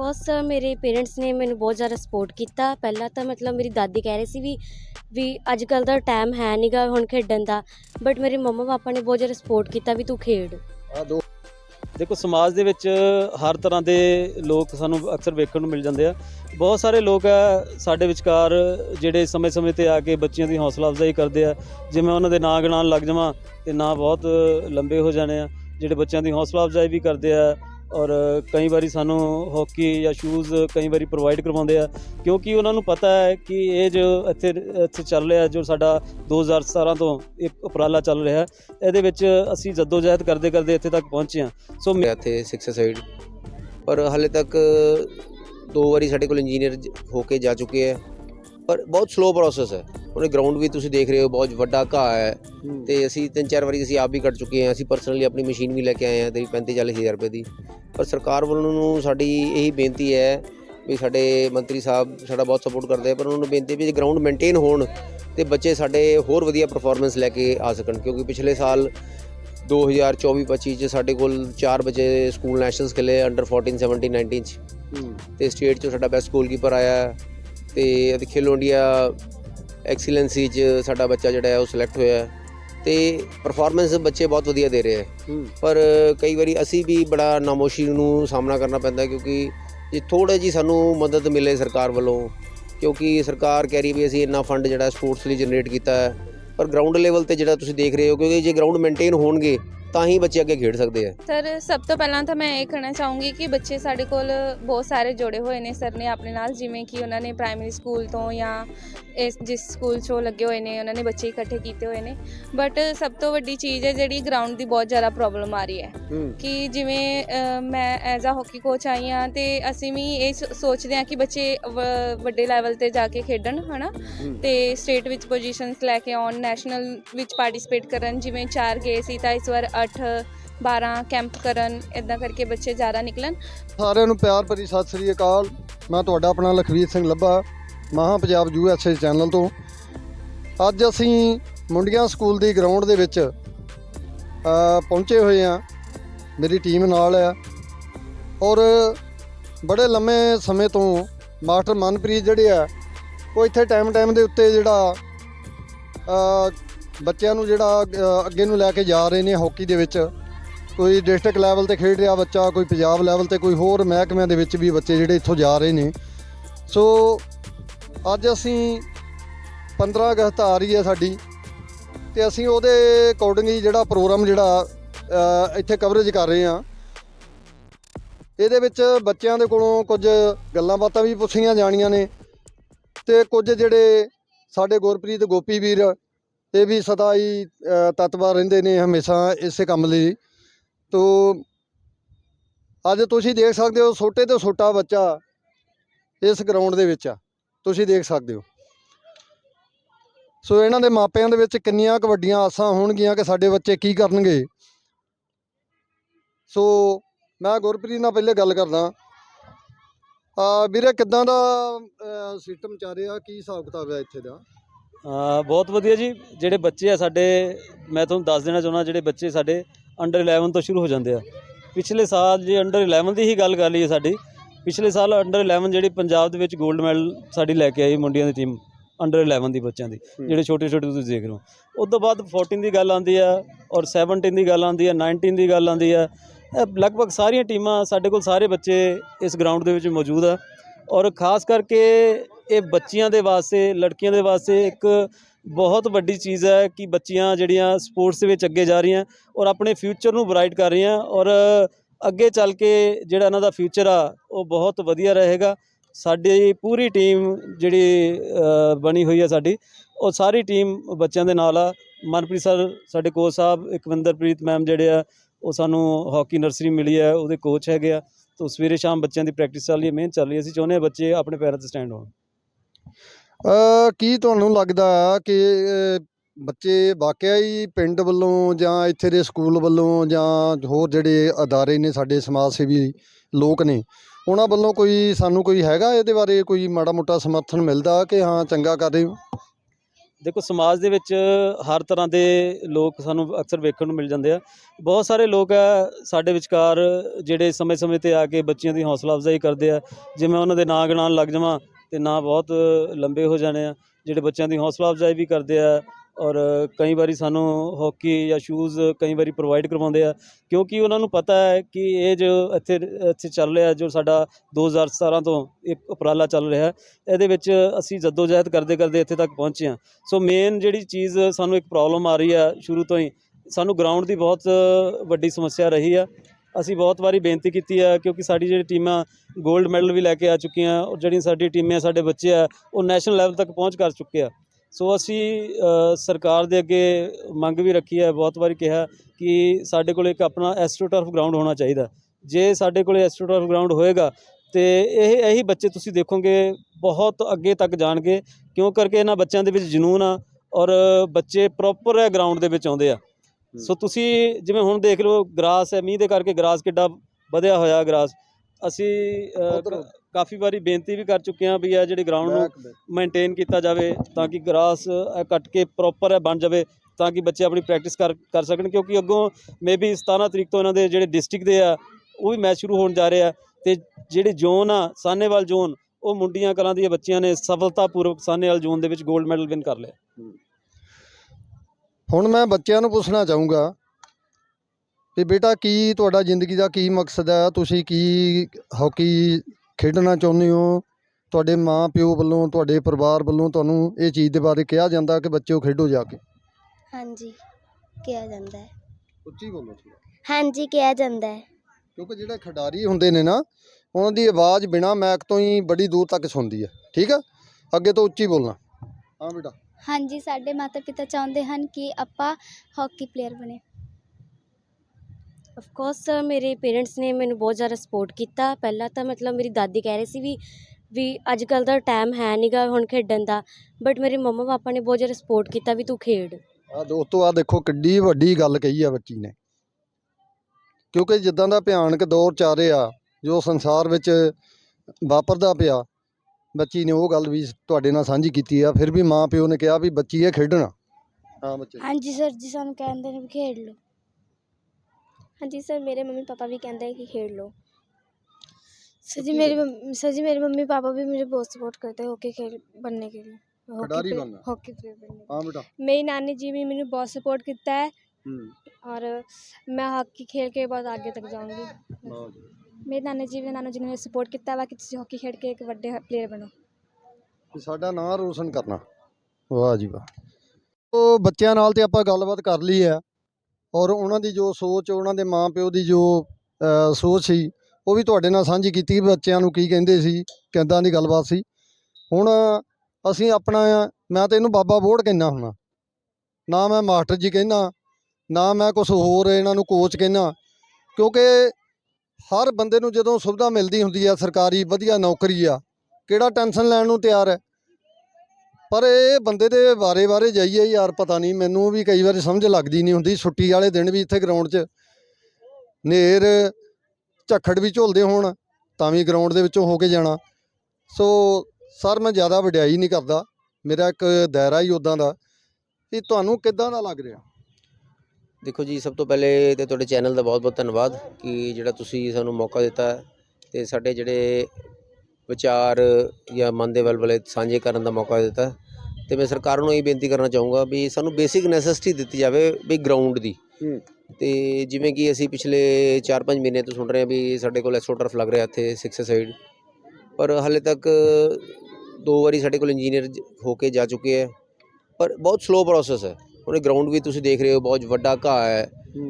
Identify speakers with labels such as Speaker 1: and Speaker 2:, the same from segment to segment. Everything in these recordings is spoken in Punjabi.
Speaker 1: ਬਿਕੋਜ਼ ਮੇਰੇ ਪੇਰੈਂਟਸ ਨੇ ਮੈਨੂੰ ਬਹੁਤ ਜ਼ਿਆਦਾ ਸਪੋਰਟ ਕੀਤਾ। ਪਹਿਲਾਂ ਤਾਂ ਮਤਲਬ ਮੇਰੀ ਦਾਦੀ ਕਹਿ ਰਹੀ ਸੀ ਵੀ ਵੀ ਅੱਜ ਕੱਲ ਦਾ ਟਾਈਮ ਹੈ ਨਹੀਂਗਾ ਹੁਣ ਖੇਡਣ ਦਾ। ਬਟ ਮੇਰੇ ਮੰਮਾ ਪਾਪਾ ਨੇ ਬਹੁਤ ਜ਼ਿਆਦਾ ਸਪੋਰਟ ਕੀਤਾ ਵੀ ਤੂੰ ਖੇਡ।
Speaker 2: ਆ ਦੋ
Speaker 3: ਦੇਖੋ, ਸਮਾਜ ਦੇ ਵਿੱਚ ਹਰ ਤਰ੍ਹਾਂ ਦੇ ਲੋਕ ਸਾਨੂੰ ਅਕਸਰ ਵੇਖਣ ਨੂੰ ਮਿਲ ਜਾਂਦੇ ਆ। ਬਹੁਤ ਸਾਰੇ ਲੋਕ ਆ ਸਾਡੇ ਵਿਚਕਾਰ ਜਿਹੜੇ ਸਮੇਂ-ਸਮੇਂ ਤੇ ਆ ਕੇ ਬੱਚਿਆਂ ਦੀ ਹੌਸਲਾ ਅਫਜ਼ਾਈ ਕਰਦੇ ਆ। ਜਿਵੇਂ ਉਹਨਾਂ ਦੇ ਨਾਂ ਗਣਾਉਣ ਲੱਗ ਜਾਵਾਂ ਤੇ ਨਾਂ ਬਹੁਤ ਲੰਬੇ ਹੋ ਜਾਣੇ ਆ। ਜਿਹੜੇ ਬੱਚਿਆਂ ਦੀ ਹੌਸਲਾ ਅਫਜ਼ਾਈ ਵੀ ਕਰਦੇ ਆ। ਔਰ ਕਈ ਵਾਰੀ ਸਾਨੂੰ ਹਾਕੀ ਜਾਂ ਸ਼ੂਜ਼ ਕਈ ਵਾਰੀ ਪ੍ਰੋਵਾਈਡ ਕਰਵਾਉਂਦੇ ਆ, ਕਿਉਂਕਿ ਉਹਨਾਂ ਨੂੰ ਪਤਾ ਹੈ ਕਿ ਇਹ ਜੋ ਇੱਥੇ ਇੱਥੇ ਚੱਲ ਰਿਹਾ, ਜੋ ਸਾਡਾ 2017 ਤੋਂ ਇੱਕ ਉਪਰਾਲਾ ਚੱਲ ਰਿਹਾ, ਇਹਦੇ ਵਿੱਚ ਅਸੀਂ ਜਦੋਜਹਿਦ ਕਰਦੇ ਕਰਦੇ ਇੱਥੇ ਤੱਕ ਪਹੁੰਚੇ ਹਾਂ। ਸੋ
Speaker 2: ਗਿਆ ਇੱਥੇ ਸਿਕਸ ਸਾਈਡ, ਪਰ ਹਾਲੇ ਤੱਕ ਦੋ ਵਾਰੀ ਸਾਡੇ ਕੋਲ ਇੰਜੀਨੀਅਰ ਹੋ ਕੇ ਜਾ ਚੁੱਕੇ ਹੈ ਪਰ ਬਹੁਤ ਸਲੋ ਪ੍ਰੋਸੈਸ ਹੈ। ਉਹਨੇ ਗਰਾਊਂਡ ਵੀ ਤੁਸੀਂ ਦੇਖ ਰਹੇ ਹੋ ਬਹੁਤ ਵੱਡਾ ਘਾਹ ਹੈ। ਤੇ ਅਸੀਂ ਤਿੰਨ ਚਾਰ ਵਾਰੀ ਅਸੀਂ ਆਪ ਵੀ ਕੱਟ ਚੁੱਕੇ ਹਾਂ। ਅਸੀਂ ਪਰਸਨਲੀ ਆਪਣੀ ਮਸ਼ੀਨ ਵੀ ਲੈ ਕੇ ਆਏ ਹਾਂ ਤੇ 35 40 ਹਜ਼ਾਰ ਰੁਪਏ ਦੀ। ਪਰ ਸਰਕਾਰ ਵੱਲੋਂ ਨੂੰ ਸਾਡੀ ਇਹੀ ਬੇਨਤੀ ਹੈ ਵੀ ਸਾਡੇ ਮੰਤਰੀ ਸਾਹਿਬ ਸਾਡਾ ਬਹੁਤ ਸਪੋਰਟ ਕਰਦੇ ਆ ਪਰ ਉਹਨਾਂ ਨੂੰ ਬੇਨਤੀ ਵੀ ਜੇ ਗਰਾਊਂਡ ਮੇਨਟੇਨ ਹੋਣ ਤੇ ਬੱਚੇ ਸਾਡੇ ਹੋਰ ਵਧੀਆ ਪਰਫਾਰਮੈਂਸ ਲੈ ਕੇ ਆ ਸਕਣ। ਕਿਉਂਕਿ ਪਿਛਲੇ ਸਾਲ 2024-25 ਚ ਸਾਡੇ ਕੋਲ 4 ਬੱਚੇ ਸਕੂਲ ਨੈਸ਼ਨਲਸ ਖੇਲੇ ਅੰਡਰ 14 17 19 ਚ। ਤੇ ਸਟੇਟ ਚੋਂ ਸਾਡਾ ਬੈਸਟ ਗੋਲਕੀਪਰ ਆਇਆ। ਹੈ ਤੇ ਅਤੇ ਖੇਲੋ ਇੰਡੀਆ ਐਕਸੀਲੈਂਸੀ ਚ ਸਾਡਾ ਬੱਚਾ ਜਿਹੜਾ ਹੈ ਉਹ ਸਿਲੈਕਟ ਹੋਇਆ ਹੈ ਤੇ ਪਰਫਾਰਮੈਂਸ ਬੱਚੇ ਬਹੁਤ ਵਧੀਆ ਦੇ ਰਹੇ ਹੈ। ਪਰ ਕਈ ਵਾਰੀ ਅਸੀਂ ਵੀ ਬੜਾ ਨਾਮੋਸ਼ੀ ਨੂੰ ਸਾਹਮਣਾ ਕਰਨਾ ਪੈਂਦਾ ਕਿਉਂਕਿ ਜੇ ਥੋੜੇ ਜੀ ਸਾਨੂੰ ਮਦਦ ਮਿਲੇ ਸਰਕਾਰ ਵੱਲੋਂ ਕਿਉਂਕਿ ਸਰਕਾਰ ਕਹਿ ਰਹੀ ਵੀ ਅਸੀਂ ਇੰਨਾ ਫੰਡ ਜਿਹੜਾ ਸਪੋਰਟਸ ਲਈ ਜਨਰੇਟ ਕੀਤਾ ਹੈ। ਪਰ ਗਰਾਊਂਡ ਲੈਵਲ ਤੇ ਜਿਹੜਾ ਤੁਸੀਂ ਦੇਖ ਰਹੇ ਹੋ ਕਿਉਂਕਿ ਜੇ ਗਰਾਊਂਡ ਮੇਨਟੇਨ ਹੋਣਗੇ ਤਾਂ ਹੀ ਬੱਚੇ ਅੱਗੇ ਖੇਡ ਸਕਦੇ ਆ।
Speaker 4: ਸਰ ਸਭ ਤੋਂ ਪਹਿਲਾਂ ਤਾਂ ਮੈਂ ਇਹ ਕਹਿਣਾ ਚਾਹੂੰਗੀ ਕਿ ਬੱਚੇ ਸਾਡੇ ਕੋਲ ਬਹੁਤ ਸਾਰੇ ਜੁੜੇ ਹੋਏ ਨੇ। ਸਰ ਨੇ ਆਪਣੇ ਨਾਲ ਜਿਵੇਂ ਕਿ ਉਹਨਾਂ ਨੇ ਪ੍ਰਾਇਮਰੀ ਸਕੂਲ ਤੋਂ ਜਾਂ ਇਸ ਜਿਸ ਸਕੂਲ 'ਚ ਲੱਗੇ ਹੋਏ ਨੇ ਉਹਨਾਂ ਨੇ ਬੱਚੇ ਇਕੱਠੇ ਕੀਤੇ ਹੋਏ ਨੇ। ਬਟ ਸਭ ਤੋਂ ਵੱਡੀ ਚੀਜ਼ ਹੈ ਜਿਹੜੀ ਗਰਾਊਂਡ ਦੀ ਬਹੁਤ ਜ਼ਿਆਦਾ ਪ੍ਰੋਬਲਮ ਆ ਰਹੀ ਹੈ। ਕਿ ਜਿਵੇਂ ਅ, ਮੈਂ ਐਜ਼ ਅ ਹਾਕੀ ਕੋਚ ਆਈ ਹਾਂ ਤੇ ਅਸੀਂ ਵੀ ਇਹ ਸੋ- ਸੋਚਦੇ ਹਾਂ ਕਿ ਬੱਚੇ ਵ- ਵੱਡੇ ਲੈਵਲ ਤੇ ਜਾ ਕੇ ਖੇਡਣ ਹਨਾ? ਤੇ ਸਟੇਟ ਵਿੱਚ ਪੋਜੀਸ਼ਨਸ ਲੈ ਕੇ ਆਉਣ ਨੈਸ਼ਨਲ ਵਿੱਚ ਪਾਰਟਿਸਿਪੇਟ ਕਰਨ। ਜਿਵੇਂ ਚਾਰ ਗਏ ਸੀ ਤਾਂ ਇਸ ਵਾਰ 8 12 ਕੈਂਪ ਕਰਨ ਇਦਾਂ ਕਰਕੇ ਬੱਚੇ ਜ਼ਿਆਦਾ ਨਿਕਲਣ।
Speaker 5: ਸਾਰਿਆਂ ਨੂੰ ਪਿਆਰ ਭਰੀ ਸਤਿ ਸ੍ਰੀ ਅਕਾਲ। ਮੈਂ ਤੁਹਾਡਾ ਆਪਣਾ ਲਖਵੀਰ ਸਿੰਘ ਲੱਭਾ, ਮਹਾ ਪੰਜਾਬ ਯੂਐਸਏ ਚੈਨਲ ਤੋਂ। ਅੱਜ ਅਸੀਂ ਮੁੰਡੀਆਂ ਸਕੂਲ ਦੀ ਗਰਾਊਂਡ ਦੇ ਵਿੱਚ ਪਹੁੰਚੇ ਹੋਏ ਆ ਮੇਰੀ ਟੀਮ ਨਾਲ ਹੈ। ਔਰ ਬੜੇ ਲੰਮੇ ਸਮੇਂ ਤੋਂ ਮਾਸਟਰ ਮਨਪ੍ਰੀਤ ਜਿਹੜੇ ਆ, ਉਹ ਇੱਥੇ ਟਾਈਮ ਟਾਈਮ ਦੇ ਉੱਤੇ ਜਿਹੜਾ ਬੱਚਿਆਂ ਨੂੰ ਜਿਹੜਾ ਅ, ਅੱਗੇ ਨੂੰ ਲੈ ਕੇ ਜਾ ਰਹੇ ਨੇ ਹਾਕੀ ਦੇ ਵਿੱਚ ਕੋਈ ਡਿਸਟ੍ਰਿਕਟ ਲੈਵਲ ਤੇ ਖੇਡ ਰਿਹਾ ਬੱਚਾ ਕੋਈ ਪੰਜਾਬ ਲੈਵਲ ਤੇ ਕੋਈ ਹੋਰ ਮਹਿਕਮਿਆਂ ਦੇ ਵਿੱਚ ਵੀ ਬੱਚੇ ਜਿਹੜੇ ਇੱਥੋਂ ਜਾ ਰਹੇ ਨੇ। ਸੋ ਅੱਜ ਅਸੀਂ 15 ਅਗਸਤ ਆ ਰਹੀ ਹੈ ਸਾਡੀ ਤੇ ਅਸੀਂ ਉਹਦੇ ਅਕੋਰਡਿੰਗ ਹੀ ਜਿਹੜਾ ਪ੍ਰੋਗਰਾਮ ਜਿਹੜਾ ਅ, ਇੱਥੇ ਕਵਰੇਜ ਕਰ ਰਹੇ ਹਾਂ। ਇਹਦੇ ਵਿੱਚ ਬੱਚਿਆਂ ਦੇ ਕੋਲੋਂ ਕੁਝ ਗੱਲਾਂ ਬਾਤਾਂ ਵੀ ਪੁੱਛੀਆਂ ਜਾਣੀਆਂ ਨੇ ਤੇ ਕੁਝ ਜਿਹੜੇ ਸਾਡੇ ਗੁਰਪ੍ਰੀਤ ਗੋਪੀ ਵੀਰ ਇਹ ਵੀ ਸਦਾ ਹੀ ਅ, ਰਹਿੰਦੇ ਨੇ ਹਮੇਸ਼ਾ ਇਸੇ ਕੰਮ ਲਈ। ਤੋ ਅੱਜ ਤੁਸੀਂ ਦੇਖ ਸਕਦੇ ਹੋ ਛੋਟੇ ਤੋਂ ਛੋਟਾ ਬੱਚਾ ਇਸ ਗਰਾਊਂਡ ਦੇ ਵਿੱਚ ਆ। ਤੁਸੀਂ ਦੇਖ ਸਕਦੇ ਹੋ। ਸੋ ਇਹਨਾਂ ਦੇ ਮਾਪਿਆਂ ਦੇ ਵਿੱਚ ਕਿੰਨੀਆਂ ਕੁ ਵੱਡੀਆਂ ਆਸਾਂ ਹੋਣਗੀਆਂ ਕਿ ਸਾਡੇ ਬੱਚੇ ਕੀ ਕਰਨਗੇ। ਸੋ ਮੈਂ ਗੁਰਪ੍ਰੀਤ ਨਾਲ ਪਹਿਲੇ ਗੱਲ ਕਰਦਾ। ਆ ਵੀਰੇ ਕਿੱਦਾਂ ਦਾ ਸਿਸਟਮ ਚੱਲ ਰਿਹਾ? ਕੀ ਹਿਸਾਬ ਕਿਤਾਬ ਹੈ ਇੱਥੇ ਦਾ?
Speaker 3: ਬਹੁਤ ਵਧੀਆ ਜੀ। ਜਿਹੜੇ ਬੱਚੇ ਆ ਸਾਡੇ ਮੈਂ ਤੁਹਾਨੂੰ ਦੱਸ ਦੇਣਾ ਚਾਹੁੰਦਾ ਜਿਹੜੇ ਬੱਚੇ ਸਾਡੇ ਅੰਡਰ 11 ਤੋਂ ਸ਼ੁਰੂ ਹੋ ਜਾਂਦੇ ਆ। ਪਿਛਲੇ ਸਾਲ ਜੇ ਅੰਡਰ 11 ਦੀ ਹੀ ਗੱਲ ਕਰ ਲਈਏ ਸਾਡੀ ਪਿਛਲੇ ਸਾਲ ਅੰਡਰ 11 ਜਿਹੜੀ ਪੰਜਾਬ ਦੇ ਵਿੱਚ 골ਡ ਮੈਡਲ ਸਾਡੀ ਲੈ ਕੇ ਆਈ ਮੁੰਡਿਆਂ ਦੀ ਟੀਮ ਅੰਡਰ 11 ਦੀ ਬੱਚਿਆਂ ਦੀ ਜਿਹੜੇ ਛੋਟੇ ਛੋਟੇ ਤੁਸੀਂ ਦੇਖ ਰਹੇ ਹੋ। ਉਸ ਤੋਂ ਬਾਅਦ 14 ਦੀ ਗੱਲ ਆਉਂਦੀ ਆ ਔਰ 17 ਦੀ ਗੱਲ ਆਉਂਦੀ ਆ 19 ਦੀ ਗੱਲ ਆਉਂਦੀ ਆ। ਲਗਭਗ ਸਾਰੀਆਂ ਟੀਮਾਂ ਸਾਡੇ ਕੋਲ ਸਾਰੇ ਬੱਚੇ ਇਸ ਗਰਾਊਂਡ ਦੇ ਵਿੱਚ ਮੌਜੂਦ ਆ। ਔਰ ਖਾਸ ਕਰਕੇ ਇਹ ਬੱਚੀਆਂ ਦੇ ਵਾਸਤੇ, ਲੜਕੀਆਂ ਦੇ ਵਾਸਤੇ ਇੱਕ ਬਹੁਤ ਵੱਡੀ ਚੀਜ਼ ਹੈ ਕਿ ਬੱਚੀਆਂ ਜਿਹੜੀਆਂ ਸਪੋਰਟਸ ਦੇ ਵਿੱਚ ਅੱਗੇ ਜਾ ਰਹੀਆਂ ਔਰ ਆਪਣੇ ਫਿਊਚਰ ਨੂੰ ਬ੍ਰਾਈਟ ਕਰ ਰਹੀਆਂ ਔਰ ਅੱਗੇ ਚੱਲ ਕੇ ਜਿਹੜਾ ਇਹਨਾਂ ਦਾ ਫਿਊਚਰ ਆ, ਉਹ ਬਹੁਤ ਵਧੀਆ ਰਹੇਗਾ। ਸਾਡੀ ਪੂਰੀ ਟੀਮ ਜਿਹੜੀ ਬਣੀ ਹੋਈ ਹੈ ਸਾਡੀ, ਉਹ ਸਾਰੀ ਟੀਮ ਬੱਚਿਆਂ ਦੇ ਨਾਲ ਆ। ਮਨਪ੍ਰੀਤ ਸਰ, ਸਾਡੇ ਕੋਚ ਸਾਹਿਬ, ਇਕਵਿੰਦਰਪ੍ਰੀਤ ਮੈਮ ਜਿਹੜੇ ਆ, ਉਹ ਸਾਨੂੰ ਹਾਕੀ ਨਰਸਰੀ ਮਿਲੀ ਹੈ, ਉਹਦੇ ਕੋਚ ਹੈਗੇ ਆ। ਤੋਂ ਸਵੇਰੇ ਸ਼ਾਮ ਬੱਚਿਆਂ ਦੀ ਪ੍ਰੈਕਟਿਸ ਚੱਲ ਰਹੀ ਹੈ, ਮਿਹਨਤ ਚੱਲ ਰਹੀ ਹੈ। ਅਸੀਂ ਚਾਹੁੰਦੇ ਹਾਂ ਬੱਚੇ ਆਪਣੇ ਪੈਰਾਂ ਤੇ ਸਟੈਂਡ ਹੋਣ।
Speaker 5: ਕੀ ਤੁਹਾਨੂੰ ਲੱਗਦਾ ਕਿ ਬੱਚੇ ਵਾਕਿਆ ਹੀ ਪਿੰਡ ਵੱਲੋਂ ਜਾਂ ਇੱਥੇ ਦੇ ਸਕੂਲ ਵੱਲੋਂ ਜਾਂ ਹੋਰ ਜਿਹੜੇ ਅਦਾਰੇ ਨੇ ਸਾਡੇ ਸਮਾਜ ਸੇਵੀ ਲੋਕ ਨੇ, ਉਹਨਾਂ ਵੱਲੋਂ ਕੋਈ ਸਾਨੂੰ ਕੋਈ ਹੈਗਾ ਇਹਦੇ ਬਾਰੇ ਕੋਈ ਮਾੜਾ ਮੋਟਾ ਸਮਰਥਨ ਮਿਲਦਾ ਕਿ ਹਾਂ ਚੰਗਾ ਕਰ ਰਹੇ ਹੋ?
Speaker 3: ਦੇਖੋ, ਸਮਾਜ ਦੇ ਵਿੱਚ ਹਰ ਤਰ੍ਹਾਂ ਦੇ ਲੋਕ ਸਾਨੂੰ ਅਕਸਰ ਵੇਖਣ ਨੂੰ ਮਿਲ ਜਾਂਦੇ ਆ। ਬਹੁਤ ਸਾਰੇ ਲੋਕ ਆ ਸਾਡੇ ਵਿਚਕਾਰ ਜਿਹੜੇ ਸਮੇਂ-ਸਮੇਂ ਤੇ ਆ ਕੇ ਬੱਚਿਆਂ ਦੀ ਹੌਸਲਾ ਅਫਜ਼ਾਈ ਕਰਦੇ ਆ, ਜਿਵੇਂ ਉਹਨਾਂ ਦੇ ਨਾਂ ਗਣਾਉਣ ਲੱਗ ਜਾਵਾਂ ਤੇ ਨਾ ਬਹੁਤ ਲੰਬੇ ਹੋ ਜਾਣੇ ਆ। ਜਿਹੜੇ ਬੱਚਿਆਂ ਦੀ ਹੌਸਲਾ ਅਫਜ਼ਾਈ ਵੀ ਕਰਦੇ ਆ ਔਰ ਕਈ ਵਾਰੀ ਸਾਨੂੰ ਹਾਕੀ ਜਾਂ ਸ਼ੂਜ਼ ਕਈ ਵਾਰੀ ਪ੍ਰੋਵਾਈਡ ਕਰਵਾਉਂਦੇ ਆ। ਕਿਉਂਕਿ ਉਹਨਾਂ ਨੂੰ ਪਤਾ ਹੈ ਕਿ ਇਹ ਜੋ ਇੱਥੇ ਇੱਥੇ ਚੱਲ ਰਿਹਾ, ਜੋ ਸਾਡਾ 2017 ਤੋਂ ਇੱਕ ਉਪਰਾਲਾ ਚੱਲ ਰਿਹਾ, ਇਹਦੇ ਵਿੱਚ ਅਸੀਂ ਜਦੋਜਹਿਦ ਕਰਦੇ ਕਰਦੇ ਇੱਥੇ ਤੱਕ ਪਹੁੰਚੇ ਹਾਂ। ਸੋ ਮੇਨ ਜਿਹੜੀ ਚੀਜ਼ ਸਾਨੂੰ ਇੱਕ ਪ੍ਰੋਬਲਮ ਆ ਰਹੀ ਆ ਸ਼ੁਰੂ ਤੋਂ ਹੀ, ਸਾਨੂੰ ਗਰਾਊਂਡ ਦੀ ਬਹੁਤ ਵੱਡੀ ਸਮੱਸਿਆ ਰਹੀ ਆ। ਅਸੀਂ ਬਹੁਤ ਵਾਰੀ ਬੇਨਤੀ ਕੀਤੀ ਆ, ਕਿਉਂਕਿ ਸਾਡੀ ਜਿਹੜੀ ਟੀਮਾਂ 골ਡ ਮੈਡਲ ਵੀ ਲੈ ਕੇ ਆ ਚੁੱਕੀਆਂ, ਔਰ ਜਿਹੜੀਆਂ ਸਾਡੀ ਟੀਮਾਂ, ਸਾਡੇ ਬੱਚੇ ਆ, ਉਹ ਨੈਸ਼ਨਲ ਲੈਵਲ ਤੱਕ ਪਹੁੰਚ ਕਰ ਚੁੱਕੇ ਆ। ਸੋ ਅਸੀਂ ਸਰਕਾਰ ਦੇ ਅੱਗੇ ਮੰਗ ਵੀ ਰੱਖੀ ਹੈ, ਬਹੁਤ ਵਾਰੀ ਕਿਹਾ ਕਿ ਸਾਡੇ ਕੋਲ ਇੱਕ ਆਪਣਾ ਐਸਟ੍ਰੋਟਰਫ ਗਰਾਊਂਡ ਹੋਣਾ ਚਾਹੀਦਾ। ਜੇ ਸਾਡੇ ਕੋਲ ਐਸਟ੍ਰੋਟਰਫ ਗਰਾਊਂਡ ਹੋਏਗਾ, ਤੇ ਇਹ, ਇਹੀ ਬੱਚੇ ਤੁਸੀਂ ਦੇਖੋਗੇ, ਬਹੁਤ ਅੱਗੇ ਤੱਕ ਜਾਣਗੇ, ਕਿਉਂ ਕਰਕੇ ਇਹਨਾਂ ਬੱਚਿਆਂ ਦੇ ਵਿੱਚ ਜਨੂਨ ਆ, ਔਰ ਬੱਚੇ ਪ੍ਰੋਪਰ ਗਰਾਊਂਡ ਦੇ ਵਿੱਚ ਆਉਂਦੇ ਆ। ਸੋ ਤੁਸੀਂ ਜਿਵੇਂ ਹੁਣ ਦੇਖ ਲਓ ਗਰਾਸ ਹੈ ਮੀਂਹ ਦੇ ਕਰਕੇ ਗਰਾਸ ਕਿੱਡਾ ਵਧਿਆ ਹੋਇਆ ਗਰਾਸ। ਅਸੀਂ ਅ, ਕਾਫੀ ਵਾਰੀ ਬੇਨਤੀ ਵੀ ਕਰ ਚੁੱਕੇ ਹਾਂ ਵੀ ਇਹ ਜਿਹੜੇ ਗਰਾਊਂਡ ਨੂੰ ਮੇਨਟੇਨ ਕੀਤਾ ਜਾਵੇ ਤਾਂ ਕਿ ਗਰਾਸ ਅ, ਕੱਟ ਕੇ ਪ੍ਰੋਪਰ ਬਣ ਜਾਵੇ ਤਾਂ ਕਿ ਬੱਚੇ ਆਪਣੀ ਪ੍ਰੈਕਟਿਸ ਕਰ ਕਰ ਸਕਣ ਕਿਉਂਕਿ ਅੱਗੋਂ ਮੇਬੀ 17 ਤਰੀਕ ਤੋਂ ਇਹਨਾਂ ਦੇ ਜਿਹੜੇ ਡਿਸਟ੍ਰਿਕਟ ਦੇ ਆ ਉਹ ਵੀ ਮੈਚ ਸ਼ੁਰੂ ਹੋਣ ਜਾ ਰਹੇ ਆ ਤੇ ਜਿਹੜੇ ਜ਼ੋਨ ਆ ਸਾਹਨੇਵਾਲ ਜ਼ੋਨ ਉਹ ਮੁੰਡੀਆਂ ਕਲਾਂ ਦੀਆਂ ਬੱਚੀਆਂ ਨੇ ਸਫਲਤਾਪੂਰਵਕ ਸਾਹਨੇਵਾਲ ਜ਼ੋਨ ਦੇ ਵਿੱਚ 골ਡ ਮੈਡਲ ਵਿਨ ਕਰ ਲਿਆ।
Speaker 5: ਹੁਣ ਮੈਂ ਬੱਚਿਆਂ ਨੂੰ ਪੁੱਛਣਾ ਚਾਹੂੰਗਾ ਵੀ ਬੇਟਾ ਕੀ ਤੁਹਾਡਾ ਜ਼ਿੰਦਗੀ ਦਾ ਕੀ ਮਕਸਦ ਹੈ? ਤੁਸੀਂ ਕੀ ਹਾਕੀ ਖੇਡਣਾ ਚਾਹੁੰਦੇ ਹੋ? ਤੁਹਾਡੇ ਮਾਂ ਪਿਓ ਵੱਲੋਂ ਤੁਹਾਡੇ ਪਰਿਵਾਰ ਵੱਲੋਂ ਤੁਹਾਨੂੰ ਇਹ ਚੀਜ਼ ਦੇ ਬਾਰੇ ਕਿਹਾ ਜਾਂਦਾ ਕਿ ਬੱਚਿਓ ਖੇਡੋ ਜਾ ਕੇ?
Speaker 6: ਹਾਂਜੀ ਕਿਹਾ ਜਾਂਦਾ ਹੈ।
Speaker 5: ਉੱਚੀ ਬੋਲੋ
Speaker 6: ਹਾਂਜੀ ਕਿਹਾ ਜਾਂਦਾ ਹੈ।
Speaker 5: ਕਿਉਂਕਿ ਜਿਹੜੇ ਖਿਡਾਰੀ ਹੁੰਦੇ ਨੇ ਨਾ ਉਹਨਾਂ ਦੀ ਆਵਾਜ਼ ਬਿਨਾ ਮੈਕ ਤੋਂ ਹੀ ਬੜੀ ਦੂਰ ਤੱਕ ਸੁਣਦੀ ਹੈ। ਠੀਕ ਆ? ਅੱਗੇ ਤੋਂ ਉੱਚੀ ਬੋਲਣਾ। ਹਾਂ ਬੇਟਾ।
Speaker 6: ਹਾਂਜੀ ਸਾਡੇ ਮਾਤਾ ਪਿਤਾ ਚਾਹੁੰਦੇ ਹਨ ਕਿ ਆਪਾਂ ਹਾਕੀ ਪਲੇਅਰ ਬਣੇ।
Speaker 1: ਆਫ ਕੋਰਸ ਮੇਰੇ ਪੇਰੈਂਟਸ ਨੇ ਮੈਨੂੰ ਬਹੁਤ ਜ਼ਿਆਦਾ ਸਪੋਰਟ ਕੀਤਾ। ਪਹਿਲਾਂ ਤਾਂ ਮਤਲਬ ਮੇਰੀ ਦਾਦੀ ਕਹਿ ਰਹੀ ਸੀ ਵੀ ਵੀ ਅੱਜ ਕੱਲ ਦਾ ਟਾਈਮ ਹੈ ਨਹੀਂਗਾ ਹੁਣ ਖੇਡਣ ਦਾ। ਬਟ ਮੇਰੇ ਮੰਮਾ ਪਾਪਾ ਨੇ ਬਹੁਤ ਜ਼ਿਆਦਾ ਸਪੋਰਟ ਕੀਤਾ ਵੀ ਤੂੰ ਖੇਡ।
Speaker 5: ਆ ਦੋਸਤੋ ਆ ਦੇਖੋ ਕਿੱਡੀ ਵੱਡੀ ਗੱਲ ਕਹੀ ਆ ਬੱਚੀ ਨੇ। ਕਿਉਂਕਿ ਜਿੱਦਾਂ ਦਾ ਭਿਆਨਕ ਦੌਰ ਚੱਲ ਰਿਹਾ ਜੋ ਸੰਸਾਰ ਵਿੱਚ ਵਾਪਰਦਾ ਪਿਆ ਬੱਚੀ ਨੇ ਉਹ ਗੱਲ ਵੀ ਤੁਹਾਡੇ ਨਾਲ ਸਾਂਝੀ ਕੀਤੀ ਆ ਫਿਰ ਵੀ ਮਾਂ ਪਿਓ ਨੇ ਕਿਹਾ ਵੀ ਬੱਚੀ ਇਹ ਖੇਡਣਾ ਹਾਂ ਬੱਚੇ
Speaker 6: ਹਾਂਜੀ ਸਰ ਜੀ ਸਾਨੂੰ ਕਹਿੰਦੇ ਨੇ ਵੀ ਖੇਡ ਲਓ ਹਾਂਜੀ ਸਰ ਮੇਰੇ ਮੰਮੀ ਪਾਪਾ ਵੀ ਕਹਿੰਦੇ हैं कि खेल लो सर जी मेरी मम- सर जी मेरे मम्मी पापा भी मुझे बहुत सपोर्ट करते हैं हॉकी खेल बनने के लिए हॉकी
Speaker 5: खिलाड़ी
Speaker 6: प्ले-
Speaker 5: बनना?
Speaker 6: हॉकी प्लेयर बनने के
Speaker 5: ਹਾਂ ਬੇਟਾ
Speaker 6: लिए। मेरी नानी जी भी मैंने बहुत सपोर्ट किया है
Speaker 5: ਹੂੰ
Speaker 6: और मैं हॉकी खेल के बहुत आगे तक जाऊंगी ਮੇਰੇ ਨਾਨਾ ਜੀ ਮੇਰੇ ਨਾਨੂ ਜੀ ਨੇ ਸਪੋਰਟ ਕੀਤਾ ਵਾ ਕਿ ਤੁਸੀਂ ਹਾਕੀ ਖੇਡ ਕੇ ਇੱਕ ਵੱਡੇ ਪਲੇਅਰ ਬਣੋ।
Speaker 5: ਵੀ ਸਾਡਾ ਨਾਂ ਰੋਸ਼ਨ ਕਰਨਾ। ਵਾਹ ਜੀ ਵਾਹ। ਉਹ ਬੱਚਿਆਂ ਨਾਲ ਤੇ ਆਪਾਂ ਗੱਲਬਾਤ ਕਰ ਲਈ ਹੈ ਔਰ ਉਹਨਾਂ ਦੀ ਜੋ ਸੋਚ, ਉਹਨਾਂ ਦੇ ਮਾਂ ਪਿਓ ਦੀ ਜੋ ਸੋਚ ਸੀ, ਉਹ ਵੀ ਤੁਹਾਡੇ ਨਾਲ ਸਾਂਝੀ ਕੀਤੀ ਬੱਚਿਆਂ ਨੂੰ ਕੀ ਕਹਿੰਦੇ ਸੀ, ਕਿੱਦਾਂ ਦੀ ਗੱਲਬਾਤ ਸੀ। ਹੁਣ ਅਸੀਂ ਆਪਣਾ, ਮੈਂ ਤਾਂ ਇਹਨੂੰ ਬਾਬਾ ਬੋੜ ਕਹਿੰਦਾ ਹੁੰਦਾ। ਨਾ ਮੈਂ ਮਾਸਟਰ ਜੀ ਕਹਿੰਦਾ, ਨਾ ਮੈਂ ਕੁਝ ਹੋਰ ਇਹਨਾਂ ਨੂੰ ਕੋਚ ਕਹਿੰਦਾ। ਕਿਉਂਕਿ ਹਰ ਬੰਦੇ ਨੂੰ ਜਦੋਂ ਸੁਵਿਧਾ ਮਿਲਦੀ ਹੁੰਦੀ ਆ, ਸਰਕਾਰੀ ਵਧੀਆ ਨੌਕਰੀ ਆ, ਕਿਹੜਾ ਟੈਨਸ਼ਨ ਲੈਣ ਨੂੰ ਤਿਆਰ ਹੈ? ਪਰ ਇਹ ਬੰਦੇ ਦੇ ਬਾਰੇ ਬਾਰੇ ਜਾਈਏ ਯਾਰ, ਪਤਾ ਨਹੀਂ, ਮੈਨੂੰ ਵੀ ਕਈ ਵਾਰੀ ਸਮਝ ਲੱਗਦੀ ਨਹੀਂ ਹੁੰਦੀ, ਛੁੱਟੀ ਵਾਲੇ ਦਿਨ ਵੀ ਇੱਥੇ ਗਰਾਊਂਡ 'ਚ ਨੇਰ ਝੱਖੜ ਵੀ ਝੋਲਦੇ ਹੋਣ, ਤਾਂ ਵੀ ਗਰਾਊਂਡ ਦੇ ਵਿੱਚੋਂ ਹੋ ਕੇ ਜਾਣਾ। ਸੋ ਸਰ, ਮੈਂ ਜ਼ਿਆਦਾ ਵਡਿਆਈ ਨਹੀਂ ਕਰਦਾ, ਮੇਰਾ ਇੱਕ ਦਾਇਰਾ ਹੀ ਉਦਾਂ ਦਾ ਵੀ ਤੁਹਾਨੂੰ ਕਿੱਦਾਂ ਦਾ ਲੱਗ ਰਿਹਾ?
Speaker 2: ਦੇਖੋ ਜੀ ਸਭ ਤੋਂ ਪਹਿਲੇ ਤੇ ਤੁਹਾਡੇ ਚੈਨਲ ਦਾ ਬਹੁਤ ਬਹੁਤ ਧੰਨਵਾਦ ਕਿ ਜਿਹੜਾ ਤੁਸੀਂ ਸਾਨੂੰ ਮੌਕਾ ਦਿੱਤਾ ਤੇ ਸਾਡੇ ਜਿਹੜੇ ਵਿਚਾਰ ਜਾਂ ਮਨ ਦੇ ਵਲਵਲੇ ਸਾਂਝੇ ਕਰਨ ਦਾ ਮੌਕਾ ਦਿੱਤਾ। ਤੇ ਮੈਂ ਸਰਕਾਰ ਨੂੰ ਇਹ ਬੇਨਤੀ ਕਰਨਾ ਚਾਹੂੰਗਾ ਵੀ ਸਾਨੂੰ ਬੇਸਿਕ ਨੈਸੈਸਿਟੀ ਦਿੱਤੀ ਜਾਵੇ ਵੀ ਗਰਾਊਂਡ ਦੀ। ਤੇ ਜਿਵੇਂ ਕਿ ਅਸੀਂ ਪਿਛਲੇ 4-5 ਮਹੀਨੇ ਤੋਂ ਸੁਣ ਰਹੇ ਹਾਂ ਵੀ ਸਾਡੇ ਕੋਲ ਐਸਟ੍ਰੋਟਰਫ ਲੱਗ ਰਿਹਾ ਇੱਥੇ 6 ਸਾਈਡ ਪਰ ਹਾਲੇ ਤੱਕ ਦੋ ਵਾਰੀ ਸਾਡੇ ਕੋਲ ਇੰਜੀਨੀਅਰ ਹੋ ਕੇ ਜਾ ਚੁੱਕੇ ਹੈ ਪਰ ਬਹੁਤ ਸਲੋ ਪ੍ਰੋਸੈਸ ਹੈ ਉਹਨੇ ਗਰਾਊਂਡ ਵੀ ਤੁਸੀਂ ਦੇਖ ਰਹੇ ਹੋ ਬਹੁਤ ਵੱਡਾ ਘਾਹ ਹੈ।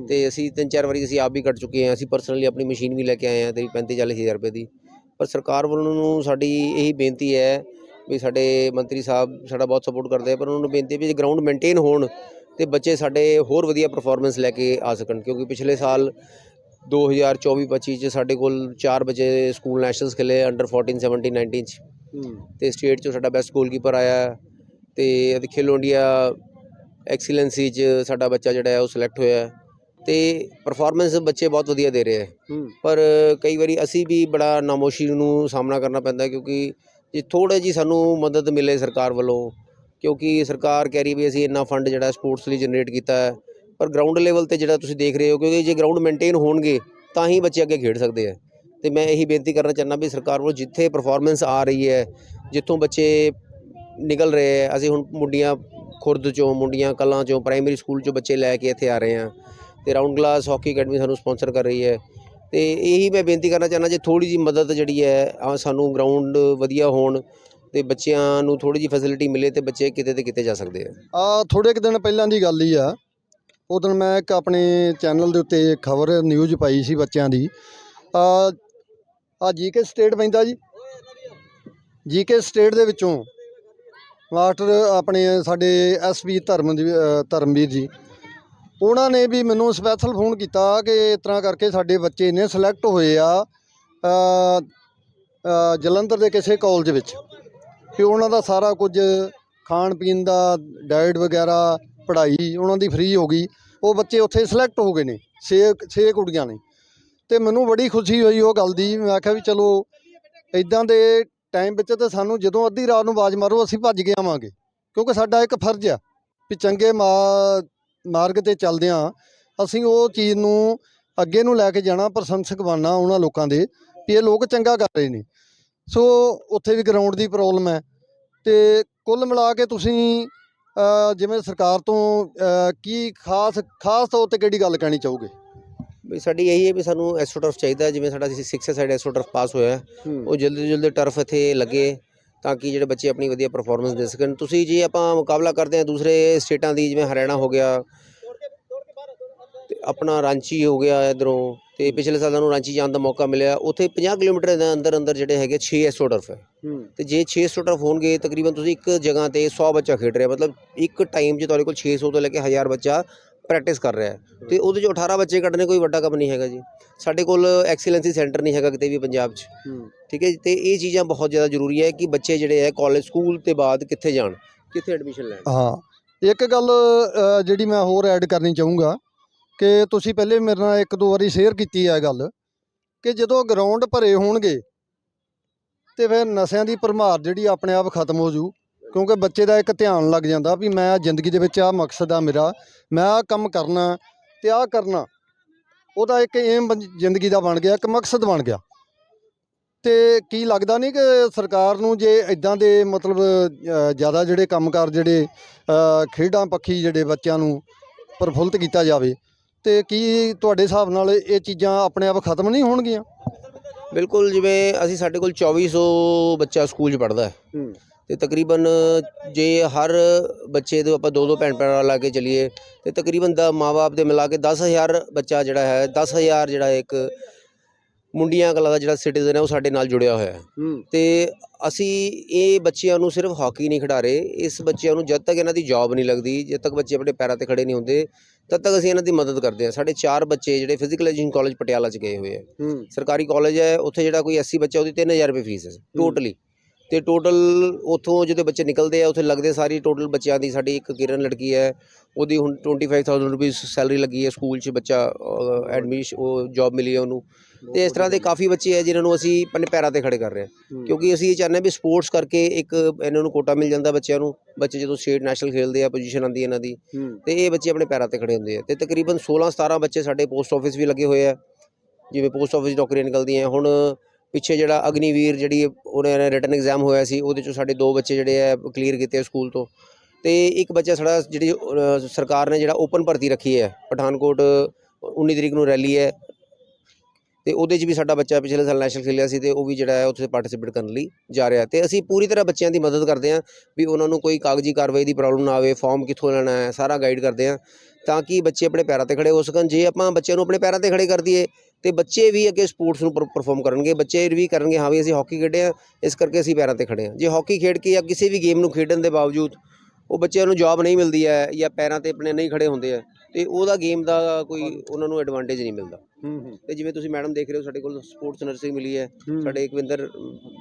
Speaker 2: ਤੇ ਅਸੀਂ ਤਿੰਨ ਚਾਰ ਵਾਰੀ ਅਸੀਂ ਆਪ ਵੀ ਕੱਟ ਚੁੱਕੇ ਹਾਂ। ਅਸੀਂ ਪਰਸਨਲੀ ਆਪਣੀ ਮਸ਼ੀਨ ਵੀ ਲੈ ਕੇ ਆਏ ਹਾਂ ਤੇ 35 40 ਹਜ਼ਾਰ ਰੁਪਏ ਦੀ। ਪਰ ਸਰਕਾਰ ਵੱਲੋਂ ਨੂੰ ਸਾਡੀ ਇਹੀ ਬੇਨਤੀ ਹੈ ਵੀ ਸਾਡੇ ਮੰਤਰੀ ਸਾਹਿਬ ਸਾਡਾ ਬਹੁਤ ਸਪੋਰਟ ਕਰਦੇ ਆ ਪਰ ਉਹਨਾਂ ਨੂੰ ਬੇਨਤੀ ਵੀ ਜੇ ਗਰਾਊਂਡ ਮੇਨਟੇਨ ਹੋਣ ਤੇ ਬੱਚੇ ਸਾਡੇ ਹੋਰ ਵਧੀਆ ਪਰਫਾਰਮੈਂਸ ਲੈ ਕੇ ਆ ਸਕਣ। ਕਿਉਂਕਿ ਪਿਛਲੇ ਸਾਲ 2024-25 ਚ ਸਾਡੇ ਕੋਲ ਚਾਰ ਬੱਚੇ ਸਕੂਲ ਨੈਸ਼ਨਲਸ ਖੇਲੇ ਅੰਡਰ 14 17 19 ਚ। ਤੇ ਸਟੇਟ ਚੋਂ ਸਾਡਾ ਬੈਸਟ ਗੋਲਕੀਪਰ ਆਇਆ। ਤੇ ਖੇਲੋ ਇੰਡੀਆ ਐਕਸੀਲੈਂਸੀ ਚ ਸਾਡਾ ਬੱਚਾ ਜਿਹੜਾ ਹੈ ਉਹ ਸਿਲੈਕਟ ਹੋਇਆ ਹੈ ਤੇ ਪਰਫਾਰਮੈਂਸ ਬੱਚੇ ਬਹੁਤ ਵਧੀਆ ਦੇ ਰਹੇ ਹੈ। ਪਰ ਕਈ ਵਾਰੀ ਅਸੀਂ ਵੀ ਬੜਾ ਨਾਮੋਸ਼ੀ ਨੂੰ ਸਾਹਮਣਾ ਕਰਨਾ ਪੈਂਦਾ ਹੈ ਕਿਉਂਕਿ ਜੇ ਥੋੜ੍ਹੀ ਜੀ ਸਾਨੂੰ ਮਦਦ ਮਿਲੇ ਸਰਕਾਰ ਵੱਲੋਂ ਕਿਉਂਕਿ ਸਰਕਾਰ ਕਹਿ ਰਹੀ ਵੀ ਅਸੀਂ ਇੰਨਾ ਫੰਡ ਜਿਹੜਾ ਸਪੋਰਟਸ ਲਈ ਜਨਰੇਟ ਕੀਤਾ ਹੈ ਪਰ ਗਰਾਊਂਡ ਲੈਵਲ ਤੇ ਜਿਹੜਾ ਤੁਸੀਂ ਦੇਖ ਰਹੇ ਹੋ ਕਿਉਂਕਿ ਜੇ ਗਰਾਊਂਡ ਮੇਨਟੇਨ ਹੋਣਗੇ ਤਾਂ ਹੀ ਬੱਚੇ ਅੱਗੇ ਖੇਡ ਸਕਦੇ ਆ ਤੇ ਮੈਂ ਇਹੀ ਬੇਨਤੀ ਕਰਨਾ ਚਾਹੁੰਦਾ ਵੀ ਸਰਕਾਰ ਵੱਲੋਂ ਜਿੱਥੇ ਪਰਫਾਰਮੈਂਸ ਆ ਰਹੀ ਹੈ ਜਿੱਥੋਂ ਬੱਚੇ ਨਿਕਲ ਰਹੇ ਹੈ ਅਸੀਂ ਹੁਣ ਮੁੰਡੀਆਂ ਖੁਰਦ ਚੋਂ, ਮੁੰਡੀਆਂ ਕਲਾਂ ਚੋਂ ਪ੍ਰਾਇਮਰੀ ਸਕੂਲ ਚੋਂ ਬੱਚੇ ਲੈ ਕੇ ਇੱਥੇ ਆ ਰਹੇ ਆ। ਤੇ ਰਾਉਂਡ ਗਲਾਸ ਹਾਕੀ ਅਕੈਡਮੀ ਸਾਨੂੰ ਸਪਾਂਸਰ ਕਰ ਰਹੀ ਹੈ। ਤੇ ਇਹੀ ਮੈਂ ਬੇਨਤੀ ਕਰਨਾ ਚਾਹੁੰਦਾ, ਜੇ ਥੋੜੀ ਜੀ ਮਦਦ ਜਿਹੜੀ ਹੈ, ਆਹ ਸਾਨੂੰ ਗਰਾਊਂਡ ਵਧੀਆ ਹੋਣ ਤੇ ਬੱਚਿਆਂ ਨੂੰ ਥੋੜੀ ਜੀ ਫੈਸਿਲਿਟੀ ਮਿਲੇ ਤੇ ਬੱਚੇ ਕਿਤੇ ਤੇ ਕਿਤੇ ਜਾ ਸਕਦੇ ਆ।
Speaker 5: ਆ ਥੋੜੇ ਕੁ ਦਿਨ ਪਹਿਲਾਂ ਦੀ ਗੱਲ ਹੀ ਆ। ਉਦੋਂ ਮੈਂ ਇੱਕ ਆਪਣੇ ਚੈਨਲ ਦੇ ਉੱਤੇ ਖਬਰ ਨਿਊਜ਼ ਪਾਈ ਸੀ ਬੱਚਿਆਂ ਦੀ। ਆ ਆ ਜੀਕੇ ਸਟੇਟ ਪੈਂਦਾ ਜੀ। ਜੀਕੇ ਸਟੇਟ ਦੇ ਵਿੱਚੋਂ ਮਾਸਟਰ ਆਪਣੇ ਸਾਡੇ ਐਸਪੀ ਧਰਮ ਧਰਮਵੀਰ ਜੀ, ਉਹਨਾਂ ਨੇ ਵੀ ਮੈਨੂੰ ਸਪੈਸ਼ਲ ਫੋਨ ਕੀਤਾ ਕਿ ਇਸ ਤਰ੍ਹਾਂ ਕਰਕੇ ਸਾਡੇ ਬੱਚੇ ਨੇ ਸਿਲੈਕਟ ਹੋਏ ਆ ਜਲੰਧਰ ਦੇ ਕਿਸੇ ਕਾਲਜ ਵਿੱਚ, ਕਿ ਉਹਨਾਂ ਦਾ ਸਾਰਾ ਕੁਝ ਖਾਣ ਪੀਣ ਦਾ ਡਾਈਟ ਵਗੈਰਾ, ਪੜ੍ਹਾਈ ਉਹਨਾਂ ਦੀ ਫ੍ਰੀ ਹੋ ਗਈ, ਉਹ ਬੱਚੇ ਉੱਥੇ ਸਿਲੈਕਟ ਹੋ ਗਏ ਨੇ, ਛੇ ਛੇ ਕੁੜੀਆਂ ਨੇ, ਤੇ ਮੈਨੂੰ ਬੜੀ ਖੁਸ਼ੀ ਹੋਈ ਉਹ ਗੱਲ ਦੀ, ਮੈਂ ਆਖਿਆ ਵੀ ਚਲੋ ਇਦਾਂ ਦੇ ਟਾਈਮ ਵਿੱਚ ਤਾਂ ਸਾਨੂੰ ਜਦੋਂ ਅੱਧੀ ਰਾਤ ਨੂੰ ਆਵਾਜ਼ ਮਾਰੋ, ਅਸੀਂ ਭੱਜ ਕੇ ਆਵਾਂਗੇ। ਕਿਉਂਕਿ ਸਾਡਾ ਇੱਕ ਫਰਜ਼ ਆ ਵੀ ਚੰਗੇ ਮਾ, ਮਾਰਗ ਤੇ ਚੱਲਦਿਆਂ ਅਸੀਂ ਉਹ ਚੀਜ਼ ਨੂੰ ਅੱਗੇ ਨੂੰ ਲੈ ਕੇ ਜਾਣਾ, ਪ੍ਰਸ਼ੰਸਕ ਬਣਨਾ ਉਹਨਾਂ ਲੋਕਾਂ ਦੇ, ਵੀ ਇਹ ਲੋਕ ਚੰਗਾ ਕਰ ਰਹੇ ਨੇ। ਸੋ ਉੱਥੇ ਵੀ ਗਰਾਊਂਡ ਦੀ ਪ੍ਰੋਬਲਮ ਹੈ। ਤੇ ਕੁੱਲ ਮਿਲਾ ਕੇ ਤੁਸੀਂ ਜਿਵੇਂ ਸਰਕਾਰ ਤੋਂ ਕੀ ਖਾਸ ਖਾਸ ਤੌਰ ਤੇ ਕਿਹੜੀ ਗੱਲ ਕਹਿਣੀ ਚਾਹੋਗੇ?
Speaker 2: ਵੀ ਸਾਡੀ ਇਹੀ ਹੈ ਵੀ ਸਾਨੂੰ ਐਸਟ੍ਰੋਟਰਫ ਚਾਹੀਦਾ ਜਿਵੇਂ ਸਾਡਾ 6 ਸਾਈਡ ਐਸਟ੍ਰੋਟਰਫ ਪਾਸ ਹੋਇਆ ਉਹ ਜਲਦੀ ਜਲਦੀ ਟਰਫ ਇੱਥੇ ਲੱਗੇ ਤਾਂ ਕਿ ਜਿਹੜੇ ਬੱਚੇ ਆਪਣੀ ਵਧੀਆ ਪਰਫਾਰਮੈਂਸ ਦੇ ਸਕਣ। ਤੁਸੀਂ ਜੇ ਆਪਾਂ ਮੁਕਾਬਲਾ ਕਰਦੇ ਹਾਂ ਦੂਸਰੇ ਸਟੇਟਾਂ ਦੀ ਜਿਵੇਂ ਹਰਿਆਣਾ ਹੋ ਗਿਆ ਤੇ ਆਪਣਾ ਰਾਂਚੀ ਹੋ ਗਿਆ ਇਧਰੋਂ ਤੇ ਪਿਛਲੇ ਸਾਲ ਸਾਨੂੰ ਰਾਂਚੀ ਜਾਣ ਦਾ ਮੌਕਾ ਮਿਲਿਆ। ਉੱਥੇ 50 ਕਿਲੋਮੀਟਰ ਦੇ ਅੰਦਰ ਅੰਦਰ ਜਿਹੜੇ ਹੈਗੇ 6 ਐਸਟ੍ਰੋਟਰਫ ਹੈ। ਤੇ ਜੇ 6 ਐਸਟ੍ਰੋਟਰਫ ਹੋਣਗੇ ਤਕਰੀਬਨ ਤੁਸੀਂ ਇੱਕ ਜਗ੍ਹਾ ਤੇ 100 ਬੱਚਾ ਖੇਡ ਰਿਹਾ। ਮਤਲਬ ਇੱਕ ਟਾਈਮ 'ਚ ਤੁਹਾਡੇ ਕੋਲ 600 ਤੋਂ ਲੈ ਕੇ 1000 ਬੱਚਾ ਪ੍ਰੈਕਟਿਸ ਕਰ ਰਿਹਾ ਹੈ। ਤੇ ਉਹਦੇ 'ਚ 18 ਬੱਚੇ ਕੱਢਣੇ ਕੋਈ ਵੱਡਾ ਕੰਮ ਨਹੀਂ ਹੈਗਾ ਜੀ। ਸਾਡੇ ਕੋਲ ਐਕਸੀਲੈਂਸੀ ਸੈਂਟਰ ਨਹੀਂ ਹੈਗਾ ਕਿਤੇ ਵੀ ਪੰਜਾਬ 'ਚ। ਠੀਕ ਹੈ ਜੀ ਤੇ ਇਹ ਚੀਜ਼ਾਂ ਬਹੁਤ ਜ਼ਿਆਦਾ ਜ਼ਰੂਰੀ ਹੈ ਕਿ ਬੱਚੇ ਜਿਹੜੇ ਹੈ ਕਾਲਜ ਸਕੂਲ ਤੇ ਬਾਅਦ ਕਿੱਥੇ ਜਾਣ। ਕਿੱਥੇ ਐਡਮਿਸ਼ਨ ਲੈਣ?
Speaker 5: ਹਾਂ। ਇੱਕ ਗੱਲ ਜਿਹੜੀ ਮੈਂ ਹੋਰ ਐਡ ਕਰਨੀ ਚਾਹੂੰਗਾ ਕਿ ਤੁਸੀਂ ਪਹਿਲੇ ਮੇਰੇ ਨਾਲ ਇੱਕ ਦੋ ਵਾਰੀ ਸ਼ੇਅਰ ਕੀਤੀ ਹੈ ਇਹ ਗੱਲ ਕਿ ਜਦੋਂ ਗਰਾਊਂਡ ਭਰੇ ਹੋਣਗੇ ਤੇ ਫਿਰ ਨਸ਼ਿਆਂ ਦੀ ਭਰਮਾਰ ਜਿਹੜੀ ਆਪਣੇ ਆਪ ਖਤਮ ਹੋ ਜੂ। ਕਿਉਂਕਿ ਬੱਚੇ ਦਾ ਇੱਕ ਧਿਆਨ ਲੱਗ ਜਾਂਦਾ ਵੀ ਮੈਂ ਜ਼ਿੰਦਗੀ ਦੇ ਵਿੱਚ ਆਹ ਮਕਸਦ ਆ ਮੇਰਾ ਮੈਂ ਆਹ ਕੰਮ ਕਰਨਾ ਤੇ ਆਹ ਕਰਨਾ। ਉਹਦਾ ਇੱਕ ਏਮ ਜ਼ਿੰਦਗੀ ਦਾ ਬਣ ਗਿਆ ਇੱਕ ਮਕਸਦ ਬਣ ਗਿਆ। ਤੇ ਕੀ ਲੱਗਦਾ ਨਹੀਂ ਕਿ ਸਰਕਾਰ ਨੂੰ ਜੇ ਇਦਾਂ ਦੇ ਮਤਲਬ ਜ਼ਿਆਦਾ ਜਿਹੜੇ ਕੰਮਕਾਰ ਜਿਹੜੇ ਖੇਡਾਂ ਪੱਖੀ ਜਿਹੜੇ ਬੱਚਿਆਂ ਨੂੰ ਪ੍ਰਫੁੱਲਤ ਕੀਤਾ ਜਾਵੇ ਤੇ ਕੀ ਤੁਹਾਡੇ ਹਿਸਾਬ ਨਾਲ ਇਹ ਚੀਜ਼ਾਂ ਆਪਣੇ ਆਪ ਖਤਮ ਨਹੀਂ ਹੋਣਗੀਆਂ?
Speaker 2: ਬਿਲਕੁਲ ਜਿਵੇਂ ਅਸੀਂ ਸਾਡੇ ਕੋਲ 2400 ਬੱਚਾ ਸਕੂਲ 'ਚ ਪੜ੍ਹਦਾ ਹੈ। ਤੇ ਤਕਰੀਬਨ ਜੇ ਹਰ ਬੱਚੇ ਦੇ ਆਪਾਂ ਦੋ ਦੋ ਭੈਣ ਭਰਾ ਲਾ ਕੇ ਚੱਲੀਏ ਤੇ ਤਕਰੀਬਨ ਦਾ ਮਾਪੇ ਦੇ ਮਿਲਾ ਕੇ 10000 ਬੱਚਾ ਜਿਹੜਾ ਹੈ 10000 ਜਿਹੜਾ ਇੱਕ ਮੁੰਡੀਆਂ ਕਲਾ ਦਾ ਜਿਹੜਾ ਸਿਟੀਜ਼ਨ ਹੈ ਉਹ ਸਾਡੇ ਨਾਲ ਜੁੜਿਆ ਹੋਇਆ ਹੈ। ਤੇ ਅਸੀਂ ਇਹ ਬੱਚਿਆਂ ਨੂੰ ਸਿਰਫ ਹਾਕੀ ਨਹੀਂ ਖਿਡਾ ਰਹੇ ਇਸ ਬੱਚਿਆਂ ਨੂੰ ਜਦ ਤੱਕ ਇਹਨਾਂ ਦੀ ਜੌਬ ਨਹੀਂ ਲੱਗਦੀ ਜਦ ਤੱਕ ਬੱਚੇ ਆਪਣੇ ਪੈਰਾਂ ਤੇ ਖੜੇ ਨਹੀਂ ਹੁੰਦੇ ਤਦ ਤੱਕ ਅਸੀਂ ਇਹਨਾਂ ਦੀ ਮਦਦ ਕਰਦੇ ਹਾਂ। ਸਾਡੇ ਚਾਰ ਬੱਚੇ ਜਿਹੜੇ ਫਿਜ਼ੀਕਲ ਐਜੂਕੇਸ਼ਨ ਕਾਲਜ ਪਟਿਆਲਾ 'ਚ ਗਏ ਹੋਏ ਆ ਸਰਕਾਰੀ ਕਾਲਜ ਹੈ ਉੱਥੇ ਜਿਹੜਾ ਕੋਈ 80 ਬੱਚਾ ਉਹਦੀ 3000 ਰੁਪਏ ਫੀਸ ਹੈ ਟੋਟਲੀ ਤੇ ਟੋਟਲ ਉਥੋਂ ਜਦੋਂ ਬੱਚੇ ਨਿਕਲਦੇ ਆ ਉੱਥੇ ਲੱਗਦੇ ਸਾਰੀ ਟੋਟਲ ਬੱਚਿਆਂ ਦੀ ਸਾਡੀ ਇੱਕ ਕਿਰਨ ਲੜਕੀ ਹੈ। ਉਹਦੀ ਹੁਣ 25000 ਰੁਪਏ ਸੈਲਰੀ ਲੱਗੀ ਹੈ ਸਕੂਲ 'ਚ ਬੱਚਾ ਐਡਮਿਸ਼ਨ ਉਹ ਜੌਬ ਮਿਲੀ ਹੈ ਉਹਨੂੰ। ਤੇ ਇਸ ਤਰ੍ਹਾਂ ਦੇ ਕਾਫੀ ਬੱਚੇ ਹੈ ਜਿਨ੍ਹਾਂ ਨੂੰ ਅਸੀਂ ਆਪਣੇ ਪੈਰਾਂ ਤੇ ਖੜੇ ਕਰ ਰਹੇ ਹਾਂ। ਕਿਉਂਕਿ ਅਸੀਂ ਇਹ ਚਾਹੁੰਦੇ ਹਾਂ ਵੀ ਸਪੋਰਟਸ ਕਰਕੇ ਇੱਕ ਇਹਨਾਂ ਨੂੰ ਕੋਟਾ ਮਿਲ ਜਾਂਦਾ ਬੱਚਿਆਂ ਨੂੰ। ਬੱਚੇ ਜਦੋਂ ਸਟੇਟ ਨੈਸ਼ਨਲ ਖੇਡਦੇ ਆ ਪੋਜੀਸ਼ਨ ਆਉਂਦੀ ਹੈ ਇਹਨਾਂ ਦੀ। ਤੇ ਇਹ ਬੱਚੇ ਆਪਣੇ ਪੈਰਾਂ ਤੇ ਖੜੇ ਹੁੰਦੇ ਆ। ਤੇ ਤਕਰੀਬਨ 16 17 ਬੱਚੇ ਸਾਡੇ ਪੋਸਟ ਆਫਿਸ ਵੀ ਲੱਗੇ ਹੋਏ ਆ। ਜਿਵੇਂ ਪੋਸਟ ਆਫਿਸ ਨੌਕਰੀਆਂ ਨਿਕਲਦੀਆਂ। ਹੁਣ ਪਿੱਛੇ ਜਿਹੜਾ ਅਗਨੀਵੀਰ ਜਿਹੜੀ ਉਹਨਾਂ ਨੇ ਰਿਟਨ ਐਗਜ਼ਾਮ ਹੋਇਆ ਸੀ, ਉਹਦੇ ਚੋਂ ਸਾਡੇ ਦੋ ਬੱਚੇ ਜਿਹੜੇ ਹੈ ਕਲੀਅਰ ਕੀਤੇ ਆ ਸਕੂਲ ਤੋਂ। ਅਤੇ ਇੱਕ ਬੱਚਾ ਸਾਡਾ ਜਿਹੜੀ ਸਰਕਾਰ ਨੇ ਜਿਹੜਾ ਓਪਨ ਭਰਤੀ ਰੱਖੀ ਹੈ, ਪਠਾਨਕੋਟ 19 ਤਰੀਕ ਨੂੰ ਰੈਲੀ ਹੈ। ਤੇ ਉਹਦੇ 'ਚ ਵੀ ਸਾਡਾ ਬੱਚਾ ਪਿਛਲੇ ਸਾਲ ਨੈਸ਼ਨਲ ਖੇਲਿਆ ਸੀ ਤੇ ਉਹ ਵੀ ਜਿਹੜਾ ਹੈ ਉੱਥੇ ਪਾਰਟਿਸਿਪੇਟ ਕਰਨ ਲਈ ਜਾ ਰਿਹਾ। ਤੇ ਅਸੀਂ ਪੂਰੀ ਤਰ੍ਹਾਂ ਬੱਚਿਆਂ ਦੀ ਮਦਦ ਕਰਦੇ ਹਾਂ ਵੀ ਉਹਨਾਂ ਨੂੰ ਕੋਈ ਕਾਗਜ਼ੀ ਕਾਰਵਾਈ ਦੀ ਪ੍ਰੋਬਲਮ ਨਾ ਆਵੇ ਫਾਰਮ ਕਿੱਥੋਂ ਲੈਣਾ ਹੈ, ਸਾਰਾ ਗਾਈਡ ਕਰਦੇ ਹਾਂ। ਤਾਂ ਕਿ ਬੱਚੇ ਆਪਣੇ ਪੈਰਾਂ ਤੇ ਖੜੇ ਹੋ ਸਕਣ। ਜੇ ਆਪਾਂ ਬੱਚਿਆਂ ਨੂੰ ਆਪਣੇ ਪੈਰਾਂ ਤੇ ਖੜੇ ਕਰ ਦਈਏ ਤੇ ਬੱਚੇ ਵੀ ਅੱਗੇ ਸਪੋਰਟਸ ਨੂੰ ਪਰਫਾਰਮ ਕਰਨਗੇ। ਬੱਚੇ ਵੀ ਕਰਨਗੇ ਹਾਂ ਵੀ ਅਸੀਂ ਹਾਕੀ ਖੇਡੇ ਆ ਇਸ ਕਰਕੇ ਅਸੀਂ ਪੈਰਾਂ ਤੇ ਖੜੇ ਹਾਂ। ਜੇ ਹਾਕੀ ਖੇਡ ਕੇ ਜਾਂ ਕਿਸੇ ਵੀ ਗੇਮ ਨੂੰ ਖੇਡਣ ਦੇ ਬਾਵਜੂਦ ਉਹ ਬੱਚਿਆਂ ਨੂੰ ਜੌਬ ਨਹੀਂ ਮਿਲਦੀ ਹੈ ਜਾਂ ਪੈਰਾਂ ਤੇ ਆਪਣੇ ਨਹੀਂ ਖੜੇ ਹੁੰਦੇ ਆ ਤੇ ਉਹਦਾ ਗੇਮ ਦਾ ਕੋਈ ਉਹਨਾਂ ਨੂੰ ਐਡਵਾਂਟੇਜ ਨਹੀਂ ਮਿਲਦਾ। ਤੇ ਜਿਵੇਂ ਤੁਸੀਂ ਮੈਡਮ ਦੇਖ ਰਹੇ ਹੋ ਸਾਡੇ ਕੋਲ ਸਪੋਰਟਸ ਨਰਸਿੰਗ ਮਿਲੀ ਹੈ। ਸਾਡੇ ਇਕਵਿੰਦਰ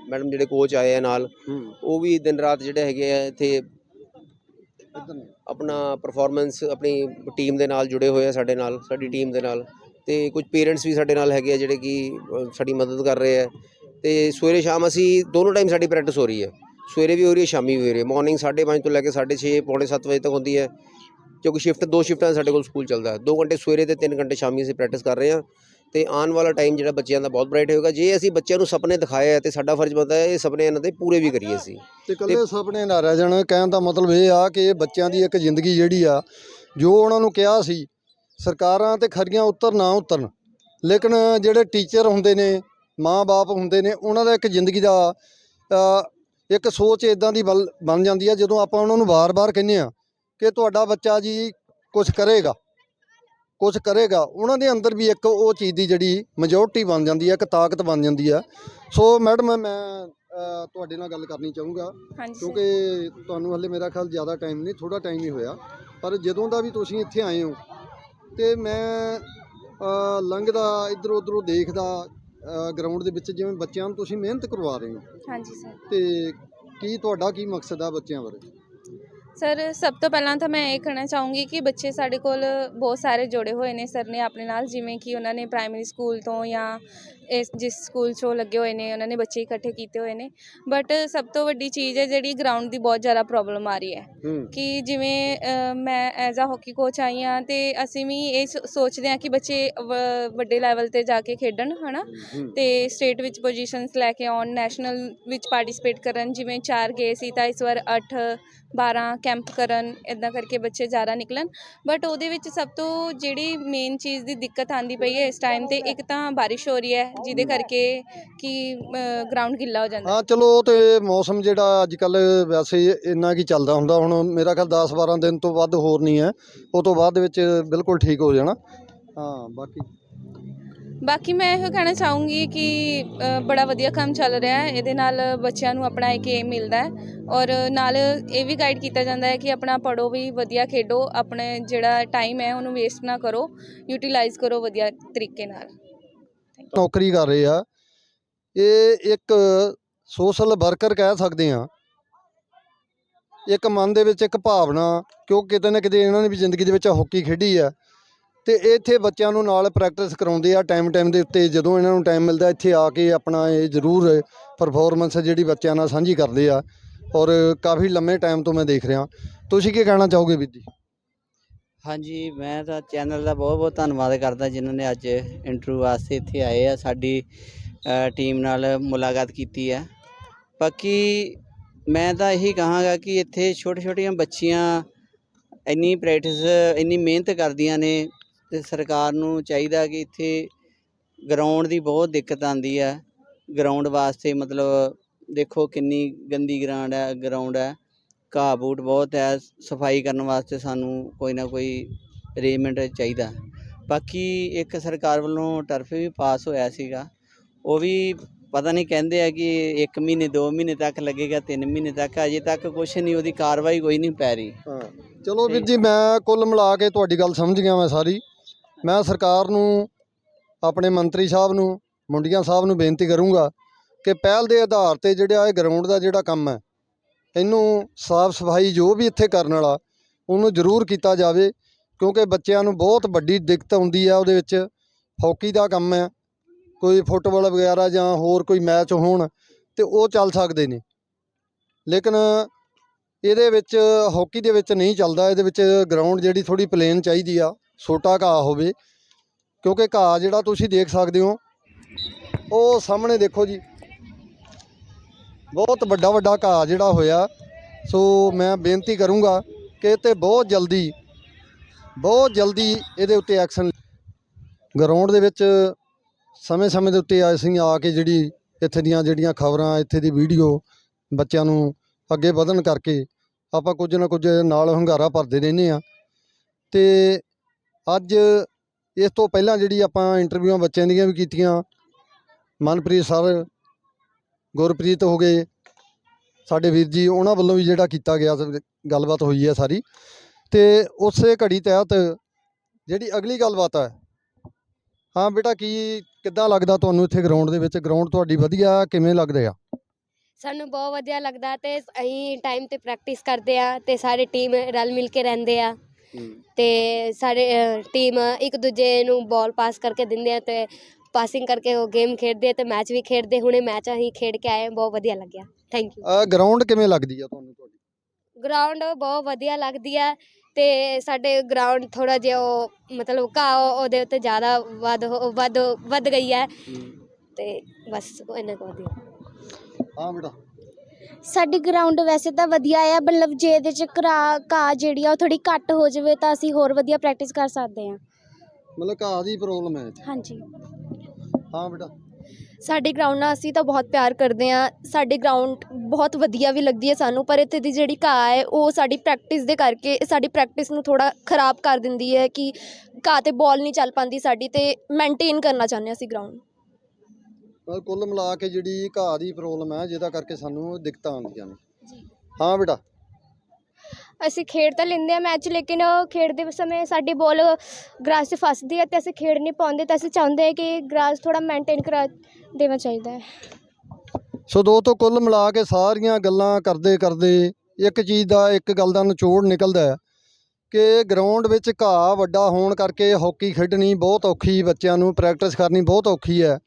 Speaker 2: ਮੈਡਮ ਜਿਹੜੇ ਕੋਚ ਆਏ ਆ ਨਾਲ ਉਹ ਵੀ ਦਿਨ ਰਾਤ ਜਿਹੜੇ ਹੈਗੇ ਆ ਇੱਥੇ ਆਪਣਾ ਪਰਫਾਰਮੈਂਸ ਆਪਣੀ ਟੀਮ ਦੇ ਨਾਲ ਜੁੜੇ ਹੋਏ ਆ ਸਾਡੇ ਨਾਲ, ਸਾਡੀ ਟੀਮ ਦੇ ਨਾਲ ਤੇ ਕੁਝ ਪੇਰੈਂਟਸ ਵੀ ਸਾਡੇ ਨਾਲ ਹੈਗੇ ਆ ਜਿਹੜੇ ਕਿ ਸਾਡੀ ਮਦਦ ਕਰ ਰਹੇ ਆ ਤੇ ਸਵੇਰੇ ਸ਼ਾਮ ਅਸੀਂ ਦੋਨੋਂ ਟਾਈਮ ਸਾਡੀ ਪ੍ਰੈਕਟਿਸ ਹੋ ਰਹੀ ਹੈ ਸਵੇਰੇ ਵੀ ਹੋ ਰਹੀ ਹੈ ਸ਼ਾਮੀ ਵੀ ਹੋ ਰਹੀ ਹੈ ਮਾਰਨਿੰਗ 5:30 ਤੋਂ ਲੈ ਕੇ 6:30 ਪੌਣੇ 7 ਵਜੇ ਤੱਕ ਹੁੰਦੀ ਹੈ ਕਿਉਂਕਿ ਸ਼ਿਫਟ ਦੋ ਸ਼ਿਫਟਾਂ ਸਾਡੇ ਕੋਲ ਸਕੂਲ ਚੱਲਦਾ। ਹੈ 2 ਘੰਟੇ ਸਵੇਰੇ ਤੇ 3 ਘੰਟੇ ਸ਼ਾਮੀ ਅਸੀਂ ਪ੍ਰੈਕਟਿਸ ਕਰ ਰਹੇ ਹਾਂ ਤੇ ਆਉਣ ਵਾਲਾ ਟਾਈਮ ਜਿਹੜਾ ਬੱਚਿਆਂ ਦਾ ਬਹੁਤ ਬ੍ਰਾਈਟ ਹੋਏਗਾ। ਜੇ ਅਸੀਂ ਬੱਚਿਆਂ ਨੂੰ ਸੁਪਨੇ ਦਿਖਾਏ ਆ ਤੇ ਸਾਡਾ ਫਰਜ਼ ਬਣਦਾ ਹੈ ਇਹ ਸੁਪਨੇ ਇਹਨਾਂ ਦੇ ਪੂਰੇ ਵੀ ਕਰੀਏ ਅਸੀਂ।
Speaker 5: ਤੇ ਕੱਲੇ ਸੁਪਨੇ ਨਾ ਰਹਿ ਜਾਣ ਕਹਿਣ ਦਾ ਮਤਲਬ ਇਹ ਆ ਕਿ ਇਹ ਬੱਚਿਆਂ ਦੀ ਇੱਕ ਜ਼ਿੰਦਗੀ ਜਿਹੜੀ ਆ ਜੋ ਉਹਨਾਂ ਨੂੰ ਕਿਹਾ ਸੀ ਸਰਕਾਰਾਂ ਤੇ ਖਰੀਆਂ ਉੱਤਰ ਨਾ ਉਤਰਨ। ਲੇਕਿਨ ਜਿਹੜੇ ਟੀਚਰ ਹੁੰਦੇ ਨੇ ਮਾਂ-ਬਾਪ ਹੁੰਦੇ ਨੇ ਉਹਨਾਂ ਦਾ ਇੱਕ ਜ਼ਿੰਦਗੀ ਦਾ ਇੱਕ ਸੋਚ ਇਦਾਂ ਦੀ ਬਣ ਜਾਂਦੀ ਆ ਜਦੋਂ ਆਪਾਂ ਉਹਨਾਂ ਨੂੰ ਵਾਰ-ਵਾਰ ਕਹਿੰਦੇ ਆ ਕਿ ਤੁਹਾਡਾ ਬੱਚਾ ਜੀ ਕੁਝ ਕਰੇਗਾ। ਕੁਝ ਕਰੇਗਾ ਉਹਨਾਂ ਦੇ ਅੰਦਰ ਵੀ ਇੱਕ ਉਹ ਚੀਜ਼ ਦੀ ਜਿਹੜੀ ਮੈਜੋਰਟੀ ਬਣ ਜਾਂਦੀ ਹੈ ਇੱਕ ਤਾਕਤ ਬਣ ਜਾਂਦੀ ਆ ਸੋ ਮੈਡਮ ਮੈਂ ਅ, ਤੁਹਾਡੇ ਨਾਲ ਗੱਲ ਕਰਨੀ ਚਾਹੂੰਗਾ।
Speaker 4: ਹਾਂਜੀ ਸਰ
Speaker 5: ਕਿਉਂਕਿ ਤੁਹਾਨੂੰ ਹਲੇ ਮੇਰਾ ਖਿਆਲ ਜ਼ਿਆਦਾ ਟਾਈਮ ਨਹੀਂ ਥੋੜਾ ਟਾਈਮ ਹੀ ਹੋਇਆ। ਪਰ ਜਦੋਂ ਦਾ ਵੀ ਤੁਸੀਂ ਇੱਥੇ ਆਏ ਹੋ ਤੇ ਮੈਂ ਅ, ਲੰਘਦਾ ਇੱਧਰ ਉੱਧਰੋਂ ਦੇਖਦਾ ਗਰਾਊਂਡ ਦੇ ਵਿੱਚ ਜਿਵੇਂ ਬੱਚਿਆਂ ਨੂੰ ਤੁਸੀਂ ਮਿਹਨਤ ਕਰਵਾ ਰਹੇ ਹੋ।
Speaker 4: ਹਾਂਜੀ ਸਰ
Speaker 5: ਤੇ ਕੀ ਤੁਹਾਡਾ ਕੀ ਮਕਸਦ ਆ ਬੱਚਿਆਂ ਬਾਰੇ?
Speaker 4: ਸਰ, ਸਭ ਤੋਂ ਪਹਿਲਾਂ ਤਾਂ ਮੈਂ ਇਹ ਕਹਿਣਾ ਚਾਹੂੰਗੀ ਕਿ ਬੱਚੇ ਸਾਡੇ ਕੋਲ ਬਹੁਤ ਸਾਰੇ ਜੁੜੇ ਹੋਏ ਨੇ ਸਰ ਨੇ ਆਪਣੇ ਨਾਲ, ਜਿਵੇਂ ਕਿ ਉਹਨਾਂ ਨੇ ਪ੍ਰਾਇਮਰੀ ਸਕੂਲ ਤੋਂ ਜਾਂ ਇਸ ਜਿਸ ਸਕੂਲ 'ਚੋਂ ਲੱਗੇ ਹੋਏ ਨੇ ਉਹਨਾਂ ਨੇ ਬੱਚੇ ਇਕੱਠੇ ਕੀਤੇ ਹੋਏ ਨੇ। ਬਟ ਸਭ ਤੋਂ ਵੱਡੀ ਚੀਜ਼ ਹੈ ਜਿਹੜੀ ਗਰਾਊਂਡ ਦੀ ਬਹੁਤ ਜ਼ਿਆਦਾ ਪ੍ਰੋਬਲਮ ਆ ਰਹੀ ਹੈ। ਕਿ ਜਿਵੇਂ ਅ, ਮੈਂ ਐਜ਼ ਅ ਹਾਕੀ ਕੋਚ ਆਈ ਹਾਂ ਤੇ ਅਸੀਂ ਵੀ ਇਹ ਸੋ- ਸੋਚਦੇ ਹਾਂ ਕਿ ਬੱਚੇ ਵ- ਵੱਡੇ ਲੈਵਲ ਤੇ ਜਾ ਕੇ ਖੇਡਣ ਹਨਾ? ਤੇ ਸਟੇਟ ਵਿੱਚ ਪੋਜੀਸ਼ਨਸ ਲੈ ਕੇ ਆਉਣ ਨੈਸ਼ਨਲ ਵਿੱਚ ਪਾਰਟਿਸਿਪੇਟ ਕਰਨ ਜਿਵੇਂ ਚਾਰ ਗਏ ਸੀ ਤਾਂ ਇਸ ਵਾਰ 8 12 ਕੈਂਪ ਕਰਨ ਇਦਾਂ ਕਰਕੇ ਬੱਚੇ ਜ਼ਿਆਦਾ ਨਿਕਲਣ। ਬਟ ਉਹਦੇ ਵਿੱਚ ਸਭ ਤੋਂ ਜਿਹੜੀ ਮੇਨ ਚੀਜ਼ ਦੀ ਦਿੱਕਤ ਆਂਦੀ ਪਈ ਹੈ ਇਸ ਟਾਈਮ ਤੇ ਇੱਕ ਤਾਂ ਬਾਰਿਸ਼ ਹੋ ਰਹੀ ਹੈ ਜਿਹਦੇ ਕਰਕੇ ਕਿ ਗਰਾਊਂਡ ਗਿੱਲਾ ਹੋ ਜਾਂਦਾ।
Speaker 5: ਹਾਂ ਚਲੋ ਉਹ ਤੇ ਮੌਸਮ ਜਿਹੜਾ ਅੱਜ ਕੱਲ ਵੈਸੇ ਇੰਨਾ ਕੀ ਚੱਲਦਾ ਹੁੰਦਾ। ਹੁਣ ਮੇਰਾ ਖਿਆਲ 10 12 ਦਿਨ ਤੋਂ ਵੱਧ ਹੋਰ ਨਹੀਂ ਹੈ। ਉਹ ਤੋਂ ਬਾਅਦ ਵਿੱਚ ਬਿਲਕੁਲ ਠੀਕ ਹੋ ਜਾਣਾ। ਹਾਂ ਬਾਕੀ?
Speaker 4: ਬਾਕੀ ਮੈਂ ਇਹੋ ਕਹਿਣਾ ਚਾਹੂੰਗੀ ਕਿ ਬੜਾ ਵਧੀਆ ਕੰਮ ਚੱਲ ਰਿਹਾ ਹੈ। ਇਹਦੇ ਨਾਲ ਬੱਚਿਆਂ ਨੂੰ ਆਪਣਾ ਇੱਕ ਏਮ ਮਿਲਦਾ ਹੈ। ਔਰ ਨਾਲ ਇਹ ਵੀ ਗਾਈਡ ਕੀਤਾ ਜਾਂਦਾ ਹੈ ਕਿ ਆਪਣਾ ਪੜੋ ਵੀ ਵਧੀਆ ਖੇਡੋ। ਆਪਣੇ ਜਿਹੜਾ ਟਾਈਮ ਹੈ ਉਹਨੂੰ ਵੇਸਟ ਨਾ ਕਰੋ। ਯੂਟਿਲਾਈਜ਼ ਕਰੋ ਵਧੀਆ ਤਰੀਕੇ ਨਾਲ।
Speaker 5: ਨੌਕਰੀ ਕਰ ਰਹੇ ਆ। ਇਹ ਇੱਕ ਸੋਸ਼ਲ ਵਰਕਰ ਕਹਿ ਸਕਦੇ ਆ। ਇੱਕ ਮਨ ਦੇ ਵਿੱਚ ਇੱਕ ਭਾਵਨਾ, ਕਿਉਂ ਕਿਤੇ ਨਾ ਕਿਤੇ ਇਹਨਾਂ ਨੇ ਵੀ ਜ਼ਿੰਦਗੀ ਦੇ ਵਿੱਚ ਹਾਕੀ ਖੇਡੀ ਆ। ਤੇ ਇੱਥੇ ਬੱਚਿਆਂ ਨੂੰ ਨਾਲ ਪ੍ਰੈਕਟਿਸ ਕਰਾਉਂਦੇ ਆ ਟਾਈਮ ਟਾਈਮ ਦੇ ਉੱਤੇ, ਜਦੋਂ ਇਹਨਾਂ ਨੂੰ ਟਾਈਮ ਮਿਲਦਾ ਇੱਥੇ ਆ ਕੇ ਆਪਣਾ ਇਹ ਜ਼ਰੂਰ ਪਰਫਾਰਮੈਂਸ ਜਿਹੜੀ ਬੱਚਿਆਂ ਨਾਲ ਸਾਂਝੀ ਕਰਦੇ ਆ। ਔਰ ਕਾਫੀ ਲੰਮੇ ਟਾਈਮ ਤੋਂ ਮੈਂ ਦੇਖ ਰਿਹਾ। ਤੁਸੀਂ ਕੀ ਕਹਿਣਾ ਚਾਹੋਗੇ ਵੀਰ ਜੀ?
Speaker 7: ਹਾਂਜੀ, ਮੈਂ ਤਾਂ ਚੈਨਲ ਦਾ ਬਹੁਤ ਬਹੁਤ ਧੰਨਵਾਦ ਕਰਦਾ ਜਿਨ੍ਹਾਂ ਨੇ ਅੱਜ ਇੰਟਰਵਿਊ ਵਾਸਤੇ ਇੱਥੇ ਆਏ ਆ, ਸਾਡੀ ਟੀਮ ਨਾਲ ਮੁਲਾਕਾਤ ਕੀਤੀ ਹੈ ਬਾਕੀ ਮੈਂ ਤਾਂ ਇਹੀ ਕਹਾਂਗਾ ਕਿ ਇੱਥੇ ਛੋਟੇ ਛੋਟੀਆਂ ਬੱਚੀਆਂ ਇੰਨੀ ਪ੍ਰੈਕਟਿਸ ਇੰਨੀ ਮਿਹਨਤ ਕਰਦੀਆਂ ਨੇ ਤੇ ਸਰਕਾਰ ਨੂੰ ਚਾਹੀਦਾ ਕਿ ਇੱਥੇ ਗਰਾਊਂਡ ਦੀ ਬਹੁਤ ਦਿੱਕਤ ਆਂਦੀ ਹੈ ਗਰਾਊਂਡ ਵਾਸਤੇ ਮਤਲਬ ਦੇਖੋ ਕਿੰਨੀ ਗੰਦੀ ਗਰਾਊਂਡ ਹੈ ਗਰਾਊਂਡ ਹੈ ਘਾਹ ਬੂਟ ਬਹੁਤ ਹੈ ਸਫ਼ਾਈ ਕਰਨ ਵਾਸਤੇ ਸਾਨੂੰ ਕੋਈ ਨਾ ਕੋਈ ਅਰੇਂਜਮੈਂਟ ਚਾਹੀਦਾ ਬਾਕੀ ਇੱਕ ਸਰਕਾਰ ਵੱਲੋਂ ਟਰਫ ਵੀ ਪਾਸ ਹੋਇਆ ਸੀਗਾ ਉਹ ਵੀ ਪਤਾ ਨਹੀਂ ਕਹਿੰਦੇ ਆ ਕਿ 1 ਮਹੀਨੇ 2 ਮਹੀਨੇ ਤੱਕ ਲੱਗੇਗਾ 3 ਮਹੀਨੇ ਤੱਕ ਅਜੇ ਤੱਕ ਕੁਛ ਨਹੀਂ ਉਹਦੀ ਕਾਰਵਾਈ ਕੋਈ ਨਹੀਂ ਪੈ ਰਹੀ।
Speaker 5: ਹਾਂ ਚਲੋ ਵੀਰ ਜੀ ਮੈਂ ਕੁੱਲ ਮਿਲਾ ਕੇ ਤੁਹਾਡੀ ਗੱਲ ਸਮਝ ਗਿਆ ਮੈਂ ਸਾਰੀ। ਮੈਂ ਸਰਕਾਰ ਨੂੰ ਆਪਣੇ ਮੰਤਰੀ ਸਾਹਿਬ ਨੂੰ ਮੁੰਡੀਆਂ ਸਾਹਿਬ ਨੂੰ ਬੇਨਤੀ ਕਰੂੰਗਾ ਕਿ ਪਹਿਲ ਦੇ ਆਧਾਰ ਤੇ ਜਿਹੜਾ ਇਹ ਗਰਾਊਂਡ ਦਾ ਜਿਹੜਾ ਕੰਮ ਹੈ ਇਹਨੂੰ ਸਾਫ਼ ਸਫ਼ਾਈ ਜੋ ਵੀ ਇੱਥੇ ਕਰਨ ਵਾਲਾ, ਉਹਨੂੰ ਜ਼ਰੂਰ ਕੀਤਾ ਜਾਵੇ, ਕਿਉਂਕਿ ਬੱਚਿਆਂ ਨੂੰ ਬਹੁਤ ਵੱਡੀ ਦਿੱਕਤ ਆਉਂਦੀ ਆ ਉਹਦੇ ਵਿੱਚ। ਹਾਕੀ ਦਾ ਕੰਮ ਹੈ, ਕੋਈ ਫੁੱਟਬਾਲ ਵਗੈਰਾ ਜਾਂ ਹੋਰ ਕੋਈ ਮੈਚ ਹੋਣ ਤੇ ਉਹ ਚੱਲ ਸਕਦੇ ਨੇ। ਲੇਕਿਨ ਇਹਦੇ ਵਿੱਚ, ਹਾਕੀ ਦੇ ਵਿੱਚ ਨਹੀਂ ਚੱਲਦਾ, ਇਹਦੇ ਵਿੱਚ ਗਰਾਊਂਡ ਜਿਹੜੀ ਥੋੜੀ ਪਲੇਨ ਚਾਹੀਦੀ ਆ, ਛੋਟਾ ਘਾਹ ਹੋਵੇ, ਕਿਉਂਕਿ ਘਾਹ ਜਿਹੜਾ ਤੁਸੀਂ ਦੇਖ ਸਕਦੇ ਹੋ, ਉਹ ਸਾਹਮਣੇ ਦੇਖੋ ਜੀ। ਬਹੁਤ ਵੱਡਾ ਵੱਡਾ ਘਾਹ ਜਿਹੜਾ ਹੋਇਆ। ਸੋ ਮੈਂ ਬੇਨਤੀ ਕਰੂੰਗਾ ਕਿ ਇਹ ਤੇ ਬਹੁਤ ਜਲਦੀ ਬਹੁਤ ਜਲਦੀ ਇਹਦੇ ਉੱਤੇ ਐਕਸ਼ਨ ਗਰਾਊਂਡ ਦੇ ਵਿੱਚ ਸਮੇਂ-ਸਮੇਂ ਦੇ ਉੱਤੇ ਅਸੀਂ ਆ ਕੇ ਜਿਹੜੀ ਇੱਥੇ ਦੀਆਂ ਜਿਹੜੀਆਂ ਖਬਰਾਂ, ਇੱਥੇ ਦੀ ਵੀਡੀਓ ਬੱਚਿਆਂ ਨੂੰ ਅੱਗੇ ਵਧਣ ਕਰਕੇ ਆਪਾਂ ਕੁਝ ਨਾ ਕੁਝ ਨਾਲ ਹੰਗਾਰਾ ਭਰਦੇ ਰਹਿੰਦੇ ਆ ਤੇ ਅੱਜ ਇਸ ਤੋਂ ਪਹਿਲਾਂ ਜਿਹੜੀ ਆਪਾਂ ਇੰਟਰਵਿਊਆਂ ਬੱਚਿਆਂ ਦੀਆਂ ਵੀ ਕੀਤੀਆਂ, ਮਨਪ੍ਰੀਤ ਸਰ ਗੁਰਪ੍ਰੀਤ ਹੋ ਗਏ। ਸਾਡੇ ਵੀਰ ਜੀ ਉਹਨਾਂ ਵੱਲੋਂ ਵੀ ਜਿਹੜਾ ਕੀਤਾ ਗਿਆ ਗੱਲਬਾਤ ਹੋਈ ਹੈ ਸਾਰੀ। ਤੇ ਉਸੇ ਘੜੀ ਤਹਿਤ ਜਿਹੜੀ ਅਗਲੀ ਗੱਲਬਾਤ ਹੈ ਹਾਂ ਬੇਟਾ ਕੀ ਕਿੱਦਾਂ ਲੱਗਦਾ ਤੁਹਾਨੂੰ ਇੱਥੇ ਗਰਾਊਂਡ ਦੇ ਵਿੱਚ? ਗਰਾਊਂਡ ਤੁਹਾਡੀ ਵਧੀਆ ਕਿਵੇਂ ਲੱਗਦੇ ਆ?
Speaker 1: ਸਾਨੂੰ ਬਹੁਤ ਵਧੀਆ ਲੱਗਦਾ ਤੇ ਅਸੀਂ ਟਾਈਮ ਤੇ ਪ੍ਰੈਕਟਿਸ ਕਰਦੇ ਆ ਤੇ ਸਾਰੇ ਟੀਮ ਰਲ ਮਿਲ ਕੇ ਰਹਿੰਦੇ ਆ। ਤੇ ਸਾਰੇ ਟੀਮ ਇੱਕ ਦੂਜੇ ਨੂੰ ਬਾਲ ਪਾਸ ਕਰਕੇ ਦਿੰਦੇ ਆ ਤੇ ਪਾਸਿੰਗ ਕਰਕੇ ਉਹ ਗੇਮ ਖੇਡਦੇ ਤੇ ਮੈਚ ਵੀ ਖੇਡਦੇ ਹੁਣੇ ਮੈਚ ਅਸੀਂ ਖੇਡ ਕੇ ਆਏ ਬਹੁਤ ਵਧੀਆ ਲੱਗਿਆ। ਥੈਂਕ ਯੂ
Speaker 5: ਗਰਾਊਂਡ ਕਿਵੇਂ ਲੱਗਦੀ ਆ ਤੁਹਾਨੂੰ ਤੁਹਾਡੀ?
Speaker 1: ਗਰਾਊਂਡ ਬਹੁਤ ਵਧੀਆ ਲੱਗਦੀ ਹੈ ਤੇ ਸਾਡੇ ਗਰਾਊਂਡ ਥੋੜਾ ਜਿਹਾ ਉਹ ਮਤਲਬ ਘਾਹ ਉਹ- ਉਹਦੇ ਉੱਤੇ ਜ਼ਿਆਦਾ ਵੱਧ ਹੋ- ਵੱਧ ਵੱਧ ਗਈ ਹੈ। ਤੇ ਬਸ ਉਹ ਇੰਨਾ ਕੁ ਵਧੀਆ।
Speaker 5: ਹਾਂ ਬੇਟਾ।
Speaker 6: ਸਾਡੀ ਗਰਾਊਂਡ ਵੈਸੇ ਤਾਂ ਵਧੀਆ ਆ ਮਤਲਬ ਜੇ ਇਹਦੇ ਚ ਘਰਾ ਘਾਹ ਜਿਹੜੀ ਆ ਉਹ ਥੋੜੀ ਘੱਟ ਹੋ ਜਾਵੇ ਤਾਂ ਅਸੀਂ ਹੋਰ ਵਧੀਆ ਪ੍ਰੈਕਟਿਸ ਕਰ ਸਕਦੇ ਹਾਂ।
Speaker 5: ਮਤਲਬ ਘਾਹ ਦੀ ਪ੍ਰੋਬਲਮ ਹੈ
Speaker 6: ਹਾਂਜੀ।
Speaker 5: ਹਾਂ ਬੇਟਾ।
Speaker 8: ਸਾਡੇ ਗਰਾਊਂਡ ਨਾਲ ਅਸੀਂ ਤਾਂ ਬਹੁਤ ਪਿਆਰ ਕਰਦੇ ਹਾਂ। ਸਾਡੀ ਗਰਾਊਂਡ ਬਹੁਤ ਵਧੀਆ ਵੀ ਲੱਗਦੀ ਹੈ ਸਾਨੂੰ ਪਰ ਇੱਥੇ ਦੀ ਜਿਹੜੀ ਘਾਹ ਹੈ ਉਹ ਸਾਡੀ ਪ੍ਰੈਕਟਿਸ ਦੇ ਕਰਕੇ ਸਾਡੀ ਪ੍ਰੈਕਟਿਸ ਨੂੰ ਥੋੜਾ ਖਰਾਬ ਕਰ ਦਿੰਦੀ ਹੈ ਕਿ ਘਾਹ ਤੇ ਬਾਲ ਨਹੀਂ ਚੱਲ ਪਾਉਂਦੀ ਸਾਡੀ ਤੇ ਮੇਨਟੇਨ ਕਰਨਾ ਚਾਹੁੰਦੇ ਹਾਂ ਅਸੀਂ ਗਰਾਊਂਡ
Speaker 5: ਕੁੱਲ ਮਿਲਾ ਕੇ ਜਿਹੜੀ ਘਾਹ ਦੀ ਪ੍ਰੋਬਲਮ ਹੈ ਜਿਹਦਾ ਕਰਕੇ ਸਾਨੂੰ ਦਿੱਕਤਾਂ ਆਉਂਦੀਆਂ ਨੇ। ਹਾਂ ਬੇਟਾ।
Speaker 6: ਅਸੀਂ ਖੇਡ ਤਾਂ ਲੈਂਦੇ ਆ ਮੈਚ, ਲੇਕਿਨ ਖੇਡਦੇ ਸਮੇਂ ਸਾਡੀ ਬੋਲ ਗ੍ਰਾਸ 'ਚ ਫਸਦੀ ਹੈ ਤੇ ਅਸੀਂ ਖੇਡ ਨਹੀਂ ਪਾਉਂਦੇ ਤਾਂ ਅਸੀਂ ਚਾਹੁੰਦੇ ਹਾਂ ਕਿ ਗ੍ਰਾਸ ਥੋੜਾ ਮੇਨਟੇਨ ਕਰਾ ਦੇਣਾ ਚਾਹੀਦਾ ਹੈ।
Speaker 5: ਸੋ ਦੋਸਤੋ, ਕੁੱਲ ਮਿਲਾ ਕੇ ਸਾਰੀਆਂ ਗੱਲਾਂ ਕਰਦੇ ਕਰਦੇ ਇੱਕ ਚੀਜ਼ ਦਾ, ਇੱਕ ਗੱਲ ਦਾ ਨਿਚੋੜ ਨਿਕਲਦਾ ਹੈ ਕਿ ਗਰਾਊਂਡ ਵਿੱਚ ਘਾਹ ਵੱਡਾ ਹੋਣ ਕਰਕੇ ਹਾਕੀ ਖੇਡਣੀ ਬਹੁਤ ਔਖੀ, ਬੱਚਿਆਂ ਨੂੰ ਪ੍ਰੈਕਟਿਸ ਕਰਨੀ ਬਹੁਤ ਔਖੀ ਹੈ।